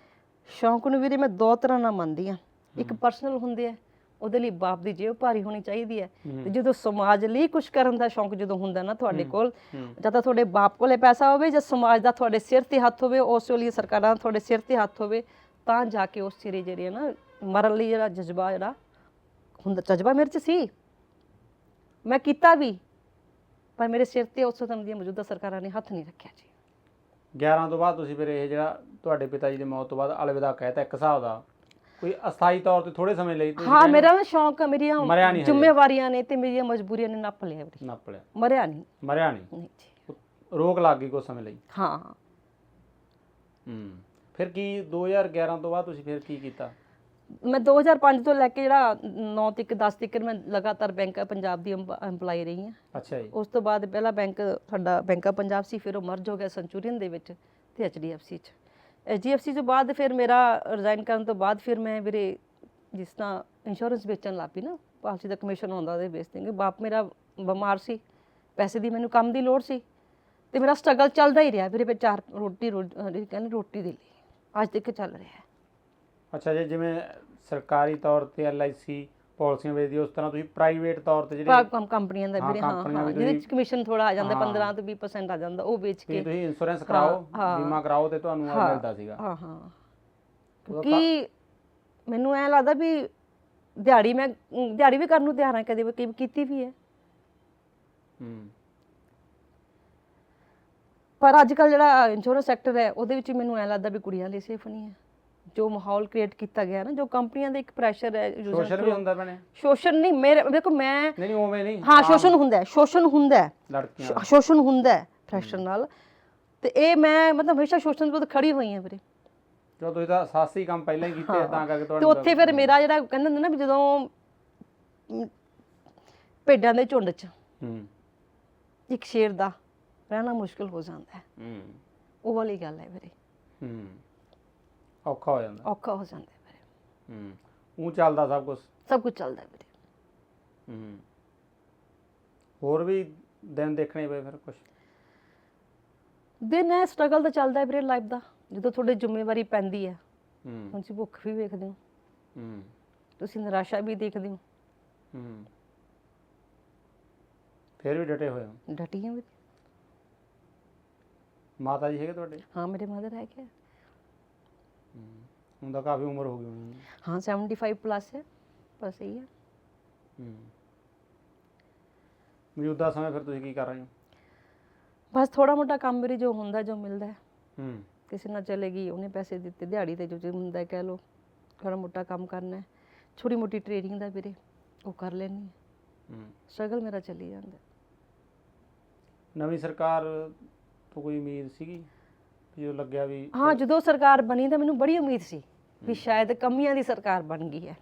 ਸ਼ੌਂਕ ਨੂੰ ਵੀਰੇ ਮੈਂ ਦੋ ਤਰ੍ਹਾਂ ਨਾਲ ਮੰਨਦੀ ਆ ਇੱਕ ਪਰਸਨਲ ਹੁੰਦੇ ਆ ਉਹਦੇ ਲਈ ਬਾਪ ਦੀ ਜੇਬ ਭਾਰੀ ਹੋਣੀ ਚਾਹੀਦੀ ਹੈ। ਤੇ ਜਦੋਂ ਸਮਾਜ ਲਈ ਕੁਝ ਕਰਨ ਦਾ ਸ਼ੌਂਕ ਜਦੋਂ ਹੁੰਦਾ ਨਾ ਤੁਹਾਡੇ ਕੋਲ। ਜਾਂ ਤਾਂ ਤੁਹਾਡੇ ਬਾਪ ਕੋਲੇ ਪੈਸਾ ਹੋਵੇ ਜਾਂ ਸਮਾਜ ਦਾ ਤੁਹਾਡੇ ਸਿਰ ਤੇ ਹੱਥ ਹੋਵੇ ਉਸ ਲਈ ਸਰਕਾਰਾਂ ਤੁਹਾਡੇ ਸਿਰ ਤੇ ਹੱਥ ਹੋਵੇ ਤਾਂ ਜਾ ਕੇ ਉਸ ਸਿਰੇ ਜਿਹੜੇ ਨਾ ਮਰਨ ਲਈ ਜਿਹੜਾ ਜਜ਼ਬਾ ਜਿਹੜਾ ਹੁੰਦਾ ਜਜ਼ਬਾ ਮੇਰੇ ਚ ਸੀ ਮੈਂ ਕੀਤਾ ਵੀ ਪਰ ਮੇਰੇ ਸਿਰ ਤੇ ਉਸ ਸਮੇਂ ਦੀਆਂ ਮੌਜੂਦਾ ਸਰਕਾਰਾਂ ਨੇ ਹੱਥ ਨਹੀਂ ਰੱਖਿਆ ਜੀ 11 ਤੋਂ ਬਾਅਦ ਤੁਸੀਂ ਫਿਰ ਇਹ ਜਿਹੜਾ ਤੁਹਾਡੇ ਪਿਤਾ ਜੀ ਦੀ ਮੌਤ ਤੋਂ ਬਾਅਦ ਅਲਵਿਦਾ ਕਹਿਤਾ ਇੱਕ ਹਿਸਾਬ ਦਾ ਕੋਈ ਅਸਥਾਈ ਤੌਰ ਤੇ ਥੋੜੇ ਸਮੇਂ ਲਈ ਤੁਸੀਂ ਹਾਂ ਮੇਰਾ ਨਾ ਸ਼ੌਂਕ ਆ, ਮੇਰੀਆਂ ਮਰਿਆ ਨਹੀਂ ਹਜੇ। ਜ਼ਿੰਮੇਵਾਰੀਆਂ ਨੇ ਤੇ ਮੇਰੀਆਂ ਮਜਬੂਰੀਆਂ ਨੇ ਨੱਪ ਲਿਆ ਵੀਰੇ। ਨੱਪ ਲਿਆ। ਮਰਿਆ ਨਹੀਂ। ਮਰਿਆ ਨਹੀਂ? ਨਹੀਂ ਜੀ। ਰੋਕ ਲੱਗ ਗਈ ਕੁਝ ਸਮੇਂ ਲਈ? ਹਾਂ। ਹੂੰ। ਫਿਰ ਕੀ 2011 ਤੋਂ ਬਾਅਦ ਤੁਸੀਂ ਫਿਰ ਕੀ ਕੀਤਾ? ਮੈਂ 2005 ਤੋਂ ਲੈ ਕੇ ਜਿਹੜਾ 9 ਤੱਕ 10 ਤੱਕ ਮੈਂ ਲਗਾਤਾਰ ਬੈਂਕ ਆਫ ਪੰਜਾਬ ਦੀ EMPLOYE ਰਹੀ ਹਾਂ। ਅੱਛਾ ਜੀ। ਉਸ ਤੋਂ ਬਾਅਦ ਪਹਿਲਾ ਬੈਂਕ ਸਾਡਾ ਬੈਂਕ ਆਫ ਪੰਜਾਬ ਸੀ ਫਿਰ ਉਹ ਮਰਜ ਹੋ ਗਿਆ ਸੈਂਚੁਰੀਅਨ ਦੇ ਵਿੱਚ ਤੇ HDFC ਚ। HDFC ਤੋਂ ਬਾਅਦ ਫਿਰ ਮੇਰਾ ਰਿਜ਼ਾਈਨ ਕਰਨ ਤੋਂ ਬਾਅਦ ਫਿਰ ਮੈਂ ਵੀਰੇ ਜਿਸ ਤਰ੍ਹਾਂ ਇੰਸ਼ੋਰੈਂਸ ਵੇਚਣ ਲੱਗ ਪਈ ਨਾ, ਪਾਲਿਸੀ ਦਾ ਕਮਿਸ਼ਨ ਆਉਂਦਾ ਉਹਦੇ ਵੇਚ ਤੇ। ਬਾਪ ਮੇਰਾ ਬਿਮਾਰ ਸੀ, ਪੈਸੇ ਦੀ ਮੈਨੂੰ ਕੰਮ ਦੀ ਲੋੜ ਸੀ ਤੇ ਮੇਰਾ ਸਟਰਗਲ ਚੱਲਦਾ ਹੀ ਰਿਹਾ। ਵੀਰੇ ਫਿਰ ਚਾਰ ਰੋਟੀ ਰੋ- ਕਹਿੰਦੇ ਰੋਟੀ ਦੇ ਲਈ। ਅੱਜ ਤੱਕ ਚੱਲ ਰਿਹਾ ਅੱਛਾ ਜੀ, ਜਿਵੇਂ ਸਰਕਾਰੀ ਤੌਰ ਤੇ ਐਲਆਈਸੀ ਪਾਲਿਸੀਆਂ ਵੇਚਦੀ ਉਸ ਤਰ੍ਹਾਂ ਤੁਸੀਂ ਪ੍ਰਾਈਵੇਟ ਤੌਰ ਤੇ ਜਿਹੜੇ ਕੰਪ- ਕੰਪਨੀਆਂ ਦਾ ਵੀਰੇ ਹਾਂ ਹਾਂ ਜਿਹਦੇ ਚ ਤੁਸੀਂ- ਕਮਿਸ਼ਨ ਥੋੜਾ ਆ ਜਾਂਦਾ ਹਾਂ। 15 ਤੋਂ 20% ਆ ਜਾਂਦਾ ਉਹ ਵੇਚ ਕਿ ਕੇ ਤੁਸੀਂ ਇੰਸ਼ੋਰੈਂਸ ਕਰਾਓ। ਬੀਮਾ ਕਰਾਓ ਤੇ ਤੁਹਾਨੂੰ ਆ। ਮਿਲਦਾ ਸੀਗਾ ਹਾਂ ਹਾਂ ਕਿਉਂਕਿ ਮੈਨੂੰ ਐ ਲੱਗਦਾ ਵੀ ਦਿਹਾੜੀ ਮੈਂ ਦਿਹਾੜੀ ਵੀ ਕਰਨ ਨੂੰ ਤਿਆਰ ਹਾਂ ਕਦੇ ਵੀ ਕੀਤੀ ਵੀ ਹੈ ਹੂੰ ਪਰ ਅੱਜ ਕੱਲ ਜਿਹੜਾ ਇੰਸ਼ੋਰੈਂਸ ਸੈਕਟਰ ਹੈ ਉਹਦੇ ਵਿੱਚ ਮੈਨੂੰ ਐ ਲੱਗਦਾ ਵੀ ਕੁੜੀਆਂ ਲਈ ਸੇਫ ਨਹੀਂ ਹੈ ਜੋ ਮਾਹੌਲ ਕ੍ਰੀਏਟ ਕੀਤਾ ਗਿਆ ਨਾ ਜੋ ਕੰਪਨੀਆਂ ਦਾ ਇੱਕ ਪ੍ਰੈਸ਼ਰ ਹੈ ਸੋਸ਼ਲ ਵੀ ਹੁੰਦਾ ਬਣੇ ਸ਼ੋਸ਼ਣ ਨਹੀਂ ਮੇਰੇ ਦੇਖੋ ਮੈਂ ਨਹੀਂ ਨਹੀਂ ਉਵੇਂ ਨਹੀਂ। ਹਾਂ ਸ਼ੋਸ਼ਣ ਹੁੰਦਾ ਹੈ ਸ਼ੋਸ਼ਣ ਹੁੰਦਾ ਹੈ। ਲੜਕੀਆਂ ਸ਼ੋਸ਼ਣ ਹੁੰਦਾ ਹੈ ਪ੍ਰੈਸ਼ਰ ਨਾਲ। ਤੇ ਇਹ ਮੈਂ ਮਤਲਬ ਹਮੇਸ਼ਾ ਸ਼ੋਸ਼ਣ ਤੋਂ ਖੜੀ ਹੋਈ ਹਾਂ ਵੀਰੇ। ਜੋ ਤੁਸੀਂ ਤਾਂ ਸਾਸੀ ਕੰਮ ਪਹਿਲਾਂ ਹੀ ਕੀਤੇ ਆ, ਤਾਂ ਕਰਕੇ ਤੇ ਤੁਹਾਨੂੰ ਉੱਥੇ ਫਿਰ ਮੇਰਾ ਜਿਹੜਾ ਕਹਿੰਦੇ ਹੁੰਦੇ ਨਾ ਵੀ ਜਦੋਂ ਅਮ, ਭੇਡਾਂ ਦੇ ਝੁੰਡ 'ਚ ਹੂੰ। ਇੱਕ ਸ਼ੇਰ ਦਾ ਰਹਿਣਾ ਮੁਸ਼ਕਲ ਹੋ ਜਾਂਦਾ ਹੈ। ਹੂੰ। ਉਹ ਵਾਲੀ ਗੱਲ ਹੈ ਵੀਰੇ। ਹੂੰ। ਔਖਾ ਹੋ ਜਾਂਦਾ। ਔਖਾ ਹੋ ਜਾਂਦਾ ਹੈ ਵੀਰੇ। ਹੂੰ ਉਹ ਚੱਲਦਾ ਸਭ ਕੁਝ ਸਭ ਕੁਝ ਚੱਲਦਾ ਹੈ ਵੀਰੇ। ਹੂੰ। ਹੋਰ ਵੀ ਦਿਨ ਦੇਖਣੇ ਪਏ ਫਿਰ ਕੁਝ ਦਿਨ ਹੈ ਸਟਰਗਲ ਤਾਂ ਚੱਲਦਾ ਹੈ ਵੀਰੇ ਲਾਈਫ ਦਾ ਜਦੋਂ ਤੁਹਾਡੇ ਜ਼ਿੰਮੇਵਾਰੀ ਪੈਂਦੀ ਹੈ। ਹੂੰ। ਤੁਸੀਂ ਭੁੱਖ ਵੀ ਵੇਖਦੇ ਹੋ। ਹੂੰ। ਤੁਸੀਂ ਨਿਰਾਸ਼ਾ ਵੀ ਦੇਖਦੇ ਹੋ। ਹੂੰ। ਫਿਰ ਵੀ ਡਟੇ ਹੋਏ ਹੋ? ਡਟੀ ਹਾਂ ਵੀਰੇ। ਮਾਤਾ ਜੀ ਹੈਗੇ ਤੁਹਾਡੇ? ਹਾਂ ਮੇਰੇ ਮਦਰ ਹੈ ਕਿ ਹੁਣ ਤਾਂ ਕਾਫੀ ਉਮਰ ਹੋ ਗਈ ਹੋਣੀ ਹਾਂ। 75 ਪਲੱਸ ਹੈ। ਪਰ ਸਹੀ ਹੈ। ਹੂੰ। ਮੌਜੂਦਾ ਸਮੇਂ ਫਿਰ ਤੁਸੀਂ ਕੀ ਕਰ ਰਹੇ ਹੋ? ਬਸ ਥੋੜਾ ਮੋਟਾ ਕੰਮ ਵੀਰੇ ਜੋ ਹੁੰਦਾ ਜੋ ਮਿਲਦਾ ਹੈ। ਹੂੰ। ਕਿਸੇ ਨਾਲ ਚਲੇਗੀ ਉਹਨੇ ਪੈਸੇ ਦਿੱਤੇ ਦਿਹਾੜੀ ਤੇ ਜੋ ਜੋ ਹੁੰਦਾ ਹੈ ਕਹਿ ਲੋ ਥੋੜਾ ਮੋਟਾ ਕੰਮ ਕਰਨਾ ਹੈ। ਛੋਟੀ ਮੋਟੀ ਟ੍ਰੇਡਿੰਗ ਦਾ ਵੀਰੇ ਉਹ ਕਰ ਲੈਣੀ ਹੈ। ਸਟਰਗਲ ਮੇਰਾ ਚੱਲੀ ਜਾਂਦਾ ਹੈ। ਨਵੀਂ ਸਰਕਾਰ ਤੋਂ ਕੋਈ ਉਮੀਦ ਸੀਗੀ? ਜਦੋਂ ਲੱਗਿਆ ਵੀ ਹਾਂ ਜਦੋਂ ਸਰਕਾਰ ਬਣੀ ਤਾਂ ਮੈਨੂੰ ਬੜੀ ਉਮੀਦ ਸੀ। ਵੀ ਸ਼ਾਇਦ ਕਮੀਆਂ ਦੀ ਸਰਕਾਰ ਬਣ ਗਈ ਹੈ।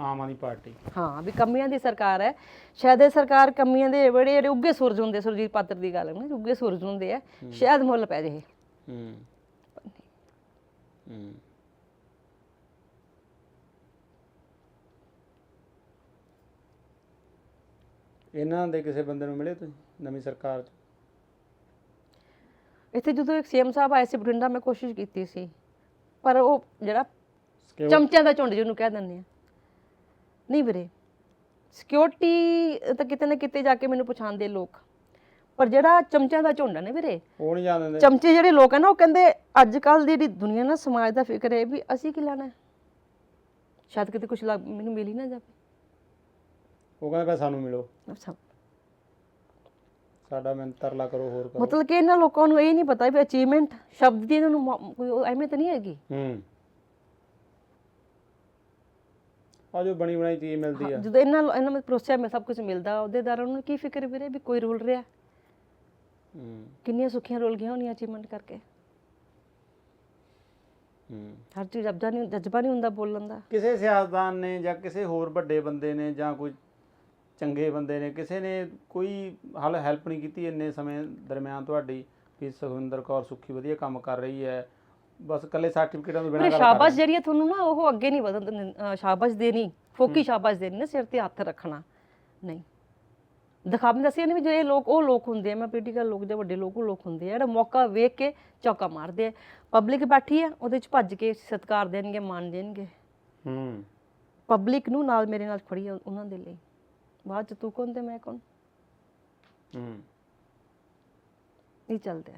ਆਮ ਆਦਮੀ ਪਾਰਟੀ। ਹਾਂ ਵੀ ਕਮੀਆਂ ਦੀ ਸਰਕਾਰ ਹੈ। ਸ਼ਾਇਦ ਇਹ ਸਰਕਾਰ ਕਮੀਆਂ ਦੇ ਬੜੇ ਜਿਹੜੇ ਉੱਗੇ ਸੂਰਜ ਹੁੰਦੇ ਸੁਰਜੀਤ ਪਾਤਰ ਦੀ ਗੱਲ ਹੈ ਉੱਗੇ ਸੂਰਜ ਹੁੰਦੇ ਆ ਸ਼ਾਇਦ ਮੁੱਲ ਪੈ ਜੇ ਹੂੰ। ਹੂੰ। ਇਹਨਾਂ ਦੇ ਕਿਸੇ ਬੰਦੇ ਨੂੰ ਮਿਲੇ ਤੁਸੀਂ ਨਵੀਂ ਸਰਕਾਰ ਚ? ਇੱਥੇ ਜਦੋਂ ਇੱਕ ਸੀਐਮ ਸਾਹਿਬ ਆਏ ਸੀ ਬਠਿੰਡਾ ਮੈਂ ਕੋਸ਼ਿਸ਼ ਕੀਤੀ ਸੀ। ਪਰ ਉਹ ਜਿਹੜਾ ਚਮਚਿਆਂ ਦਾ ਝੁੰਡ ਜਿਹਨੂੰ ਕਹਿ ਦਿੰਦੇ ਆ। ਨਹੀਂ ਵੀਰੇ ਸਿਕਿਉਰਿਟੀ ਤਾਂ ਕਿਤੇ ਨਾ ਕਿਤੇ ਜਾ ਕੇ ਮੈਨੂੰ ਪਛਾਣਦੇ ਲੋਕ। ਪਰ ਜਿਹੜਾ ਚਮਚਿਆਂ ਦਾ ਝੁੰਡ ਹੈ ਨਾ ਵੀਰੇ ਉਹ ਨਹੀਂ ਜਾਣ ਦਿੰਦੇ ਚਮਚੇ ਜਿਹੜੇ ਲੋਕ ਆ ਨਾ ਉਹ ਕਹਿੰਦੇ ਅੱਜ ਕੱਲ ਦੀ ਜਿਹੜੀ ਦੁਨੀਆ ਨਾ ਸਮਾਜ ਦਾ ਫਿਕਰ ਹੈ ਵੀ ਅਸੀਂ ਕੀ ਲੈਣਾ ਹੈ? ਸ਼ਾਇਦ ਕਿਤੇ ਕੁਝ ਲੱਗ ਮੈਨੂੰ ਮਿਲ ਹੀ ਨਾ ਜਾਵੇ। ਉਹ ਕਹਿੰਦੇ ਭਾਈ ਸਾਨੂੰ ਮਿਲੋ। ਅੱਛਾ। ਸਾਡਾ ਮਿਹਨਤ ਤਰਲਾ ਕਰੋ ਹੋਰ ਕਰੋ। ਮਤਲਬ ਕਿ ਇਹਨਾਂ ਲੋਕਾਂ ਨੂੰ ਇਹ ਨਹੀਂ ਪਤਾ ਵੀ ਅਚੀਵਮੈਂਟ ਸ਼ਬਦ ਦੀ ਇਹਨਾਂ ਨੂੰ ਮ- ਕੋਈ ਉਹ ਅਹਿਮੀਅਤ ਨਹੀਂ ਹੈਗੀ। ਹੂੰ। ਆ ਜੋ ਬਣੀ ਬਣਾਈ ਚੀਜ਼ ਮਿਲਦੀ ਆ। ਜਦੋਂ ਇਹਨਾਂ ਇਹਨਾਂ ਨੂੰ ਭਰੋਸਾ ਮੈਂ ਸਭ ਕੁਝ ਮਿਲਦਾ ਉਹਦੇਦਾਰਾਂ ਨੂੰ ਕੀ ਫਿਕਰ ਵੀਰੇ ਵੀ ਕੋਈ ਰੁਲ ਰਿਹਾ? ਹੂੰ। ਕਿੰਨੀਆਂ ਸੁੱਖੀਆਂ ਰੁਲ ਗਈਆਂ ਹੋਣੀਆਂ ਅਚੀਵਮੈਂਟ ਕਰਕੇ? ਹੂੰ। ਹਰ ਚੀਜ਼ ਜਜ਼ਬਾ ਨਹੀਂ ਜਜ਼ਬਾ ਨਹੀਂ ਹੁੰਦਾ ਬੋਲਣ ਦਾ। ਕਿਸੇ ਸਿਆਸਤਦਾਨ ਨੇ ਜਾਂ ਕਿਸੇ ਹੋਰ ਵੱਡੇ ਬੰਦੇ ਨੇ ਜਾਂ ਕੋਈ ਚੰਗੇ ਬੰਦੇ ਨੇ ਕਿਸੇ ਨੇ ਕੋਈ ਹਲ ਹੈਲਪ ਨਹੀਂ ਕੀਤੀ ਇੰਨੇ ਸਮੇਂ ਦਰਮਿਆਨ ਤੁਹਾਡੀ ਵੀ ਸੁਖਵਿੰਦਰ ਕੌਰ ਸੁੱਖੀ ਵਧੀਆ ਕੰਮ ਕਰ ਰਹੀ ਹੈ। ਬਸ ਕੱਲੇ ਸਰਟੀਫਿਕੇਟਾਂ ਤੋਂ ਬਿਨਾਂ ਵੀਰੇ ਗੱਲ ਕਰ ਰਹੇ। ਸ਼ਾਬਾਸ਼ ਜਿਹੜੀ ਹੈ ਤੁਹਾਨੂੰ ਨਾ ਉਹ ਅੱਗੇ ਨਹੀਂ ਵਧਣ ਦਿੰਦੇ, ਅਹ ਸ਼ਾਬਾਸ਼ ਦੇਣੀ ਫੋਕੀ ਸ਼ਾਬਾਸ਼ ਦੇਣੀ ਨਾ ਸਿਰ ਤੇ ਹੱਥ ਰੱਖਣਾ। ਨਹੀਂ। ਦਿਖਾਉਂਦੇ ਦੱਸਿਆ ਨਹੀਂ ਵੀ ਜਿਹੜੇ ਲੋਕ ਉਹ ਲੋਕ ਹੁੰਦੇ ਆ ਮੈਂ ਪੋਲੀਟੀਕਲ ਲੋਕ ਜਾਂ ਵੱਡੇ ਲੋਕ ਉਹ ਲੋਕ ਹੁੰਦੇ ਆ। ਜਿਹੜਾ ਮੌਕਾ ਵੇਖ ਕੇ ਚੌਕਾ ਮਾਰਦੇ ਆ। ਪਬਲਿਕ ਬੈਠੀ ਆ ਉਹਦੇ ਚ ਭੱਜ ਕੇ ਸਤਿਕਾਰ ਦੇਣਗੇ ਮਾਨ ਦੇਣਗੇ। ਹੂੰ। ਪਬਲਿਕ ਨੂੰ ਨਾਲ ਮੇਰੇ ਨਾਲ ਖੜੀ ਆ ਉਹਨਾਂ ਦੇ ਲਈ। ਬਾਅਦ ਚ ਤੂੰ ਕੌਣ ਤੇ ਮੈਂ ਕੌਣ? ਹੂੰ। ਨਹੀਂ ਚੱਲਦਾ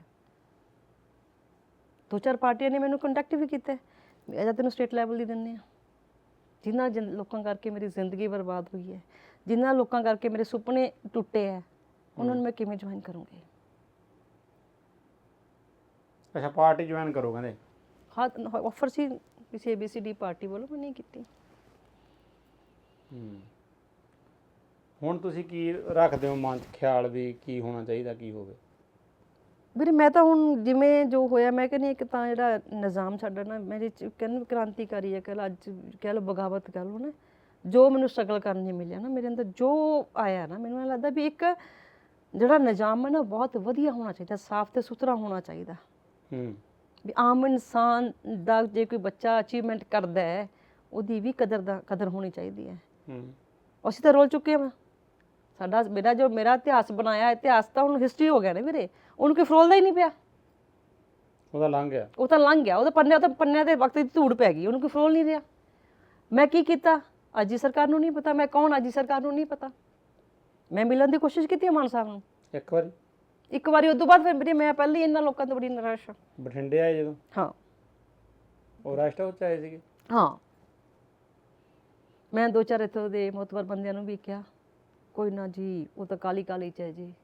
ਦੋ ਚਾਰ ਪਾਰਟੀਆਂ ਨੇ ਮੈਨੂੰ ਕੰਟੈਕਟ ਵੀ ਕੀਤਾ। ਹੈ ਅਜਾ ਤੈਨੂੰ ਸਟੇਟ ਲੈਵਲ ਦੀ ਦਿੰਨੇ ਆ ਜਿਨ੍ਹਾਂ ਜਿਨ- ਲੋਕਾਂ ਕਰਕੇ ਮੇਰੀ ਜ਼ਿੰਦਗੀ ਬਰਬਾਦ ਹੋਈ ਹੈ। ਜਿਨ੍ਹਾਂ ਲੋਕਾਂ ਕਰਕੇ ਮੇਰੇ ਸੁਪਨੇ ਟੁੱਟੇ ਆ ਉਹਨਾਂ ਨੂੰ ਮੈਂ ਕਿਵੇਂ ਜੁਆਇਨ ਕਰੂੰਗੀ? ਅੱਛਾ ਪਾਰਟੀ ਜੁਆਇਨ ਕਰੋ ਕਹਿੰਦੇ। ਹਾਂ ਆਫਰ ਸੀ ਕਿਸੇ ਏਬੀਸੀਡੀ ਪਾਰਟੀ ਵੱਲੋਂ ਮੈਂ ਨਹੀਂ ਕੀਤੀ। ਹੂੰ। ਹੁਣ ਤੁਸੀਂ ਕੀ ਰੱਖਦੇ ਹੋ ਮਨ 'ਚ? ਖਿਆਲ ਵੀ ਕੀ ਹੋਣਾ ਚਾਹੀਦਾ ਕੀ ਹੋਵੇ? ਵੀਰੇ ਮੈਂ ਤਾਂ ਹੁਣ ਜਿਵੇਂ ਜੋ ਹੋਇਆ ਮੈਂ ਕਹਿੰਦੀ ਇੱਕ ਤਾਂ ਜਿਹੜਾ ਨਿਜ਼ਾਮ ਸਾਡਾ ਨਾ ਮੇਰੇ ਚ ਕਹਿੰਦੇ ਕ੍ਰਾਂਤੀਕਾਰੀ ਹੈ ਕਹਿ ਲਓ ਅੱਜ ਕਹਿ ਲਓ ਬਗਾਵਤ ਕਹਿ ਲਓ ਨਾ ਜੋ ਮੈਨੂੰ ਸਟਰਗਲ ਕਰਨ ਨੂੰ ਮਿਲਿਆ ਨਾ ਮੇਰੇ ਅੰਦਰ ਜੋ ਆਇਆ ਨਾ ਮੈਨੂੰ ਲੱਗਦਾ ਵੀ ਇੱਕ ਜਿਹੜਾ ਨਿਜ਼ਾਮ ਹੈ ਨਾ ਬਹੁਤ ਵਧੀਆ ਹੋਣਾ ਚਾਹੀਦਾ ਸਾਫ਼ ਤੇ ਸੁਥਰਾ ਹੋਣਾ ਚਾਹੀਦਾ। ਹੂੰ। ਵੀ ਆਮ ਇਨਸਾਨ ਦਾ ਜੇ ਕੋਈ ਬੱਚਾ ਅਚੀਵਮੈਂਟ ਕਰਦਾ ਹੈ ਉਹਦੀ ਵੀ ਕਦਰ ਦਾ ਕਦਰ ਹੋਣੀ ਚਾਹੀਦੀ ਹੈ। ਹੂੰ। ਅਸੀਂ ਤਾਂ ਰੋਲ ਚੁੱਕੇ ਹਾਂ ਸਾਡਾ ਮੇਰਾ ਜੋ ਮੇਰਾ ਇਤਿਹਾਸ ਬਣਾਇਆ ਇਤਿਹਾਸ ਤਾਂ ਹੁਣ ਹਿਸਟਰੀ ਹੋ ਗਿਆ ਨਾ ਵੀਰੇ। ਉਹਨੂੰ ਕੋਈ ਫਰੋਲਦਾ ਹੀ ਨਹੀਂ ਪਿਆ। ਉਹਦਾ ਲੰਘ ਗਿਆ। ਉਹ ਤਾਂ ਲੰਘ ਗਿਆ। ਉਹਦੇ ਪੰਨੇ ਉਹ ਤਾਂ ਪੰਨਿਆਂ ਦੇ ਵਕਤ ਦੀ ਧੂੜ ਪੈ ਗਈ। ਉਹਨੂੰ ਕੋਈ ਫਰੋਲ ਨਹੀਂ ਰਿਹਾ। ਮੈਂ ਕੀ ਕੀਤਾ? ਅੱਜ ਸਰਕਾਰ ਨੂੰ ਨਹੀਂ ਪਤਾ। ਮੈਂ ਕੌਣ? ਅੱਜ ਸਰਕਾਰ ਨੂੰ ਨਹੀਂ ਪਤਾ। ਮੈਂ ਮਿਲਣ ਦੀ ਕੋਸ਼ਿਸ਼ ਕੀਤੀ ਮਾਨ ਸਾਹਿਬ ਨੂੰ। ਇੱਕ ਵਾਰੀ। ਇੱਕ ਵਾਰੀ ਉਸ ਤੋਂ ਬਾਅਦ ਫਿਰ ਮੈਂ ਪਹਿਲੀ ਇਹਨਾਂ ਲੋਕਾਂ ਤੋਂ ਬੜੀ ਨਿਰਾਸ਼ ਹਾਂ। ਬਠਿੰਡੇ ਆਏ ਜਦੋਂ? ਹਾਂ। ਉਹ ਰਾਸ਼ਟਰ ਉੱਚ ਆਏ ਸੀਗੇ? ਹਾਂ। ਮੈਂ ਦੋ ਚਾਰ ਇੱਥੋਂ ਦੇ ਮੋਤਬਰ ਬੰਦਿਆਂ ਨੂੰ ਵੀ ਕਿਹਾ ਕੋਈ ਨਾ ਜੀ ਉਹ ਤਾਂ ਕਾਲੀ ਕਾਲੀ ਚ ਹੈ ਜੀ।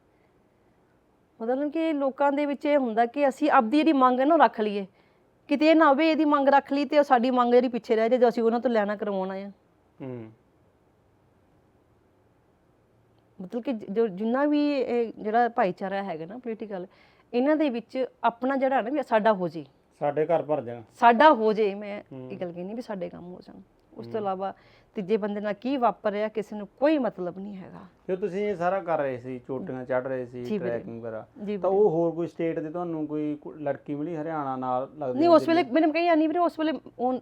ਮਤਲਬ ਕਿ ਲੋਕਾਂ ਦੇ ਵਿੱਚ ਇਹ ਹੁੰਦਾ ਕਿ ਅਸੀਂ ਆਪਦੀ ਜਿਹੜੀ ਮੰਗ ਹੈ ਨਾ ਉਹ ਰੱਖ ਲਈਏ। ਕਿਤੇ ਇਹ ਨਾ ਹੋਵੇ ਇਹਦੀ ਮੰਗ ਰੱਖ ਲਈ ਤੇ ਉਹ ਸਾਡੀ ਮੰਗ ਜਿਹੜੀ ਪਿੱਛੇ ਰਹਿ ਜਾਏ ਜਦੋਂ ਅਸੀਂ ਉਹਨਾਂ ਤੋਂ ਲੈਣਾ ਕਰਵਾਉਣਾ ਆ। ਹੂੰ। ਮਤਲਬ ਕਿ ਜੋ ਜਿੰਨਾ ਵੀ ਇਹ ਜਿਹੜਾ ਭਾਈਚਾਰਾ ਹੈਗਾ ਨਾ ਪੋਲੀਟੀਕਲ ਇਹਨਾਂ ਦੇ ਵਿੱਚ ਆਪਣਾ ਜਿਹੜਾ ਨਾ ਵੀ ਸਾਡਾ ਹੋ ਜੇ। ਸਾਡੇ ਘਰ ਭਰ ਜਾਣ। ਸਾਡਾ ਹੋ ਜੇ ਮੈਂ ਇਹ ਗੱਲ ਕਹਿੰਦੀ ਵੀ ਸਾਡੇ ਕੰਮ ਹੋ ਜਾਣ। ਉਸ ਤੋਂ ਇਲਾਵਾ ਤੀਜੇ ਬੰਦੇ ਨਾਲ ਕੀ ਵਾਪਰ ਰਿਹਾ ਕਿਸੇ ਨੂੰ ਕੋਈ ਮਤਲਬ ਨਹੀਂ ਹੈਗਾ। ਜੋ ਤੁਸੀਂ ਇਹ ਸਾਰਾ ਕਰ ਰਹੇ ਸੀ ਚੋਟੀਆਂ ਚੜ ਰਹੇ ਸੀ ਜੀ ਵੀਰੇ। ਟਰੈਕਿੰਗ ਵਗੈਰਾ ਜੀ ਤਾਂ ਉਹ ਹੋਰ ਕੋਈ ਸਟੇਟ ਦੇ ਤੁਹਾਨੂੰ ਕੋਈ ਕੁ- ਲੜਕੀ ਮਿਲੀ ਹਰਿਆਣਾ ਨਾਲ ਲੱਗਦੀ ਨਹੀਂ ਉਸ ਵੇਲੇ ਮੈਨੂੰ ਕਹੀ ਨਹੀਂ ਵੀਰੇ ਉਸ ਵੇਲੇ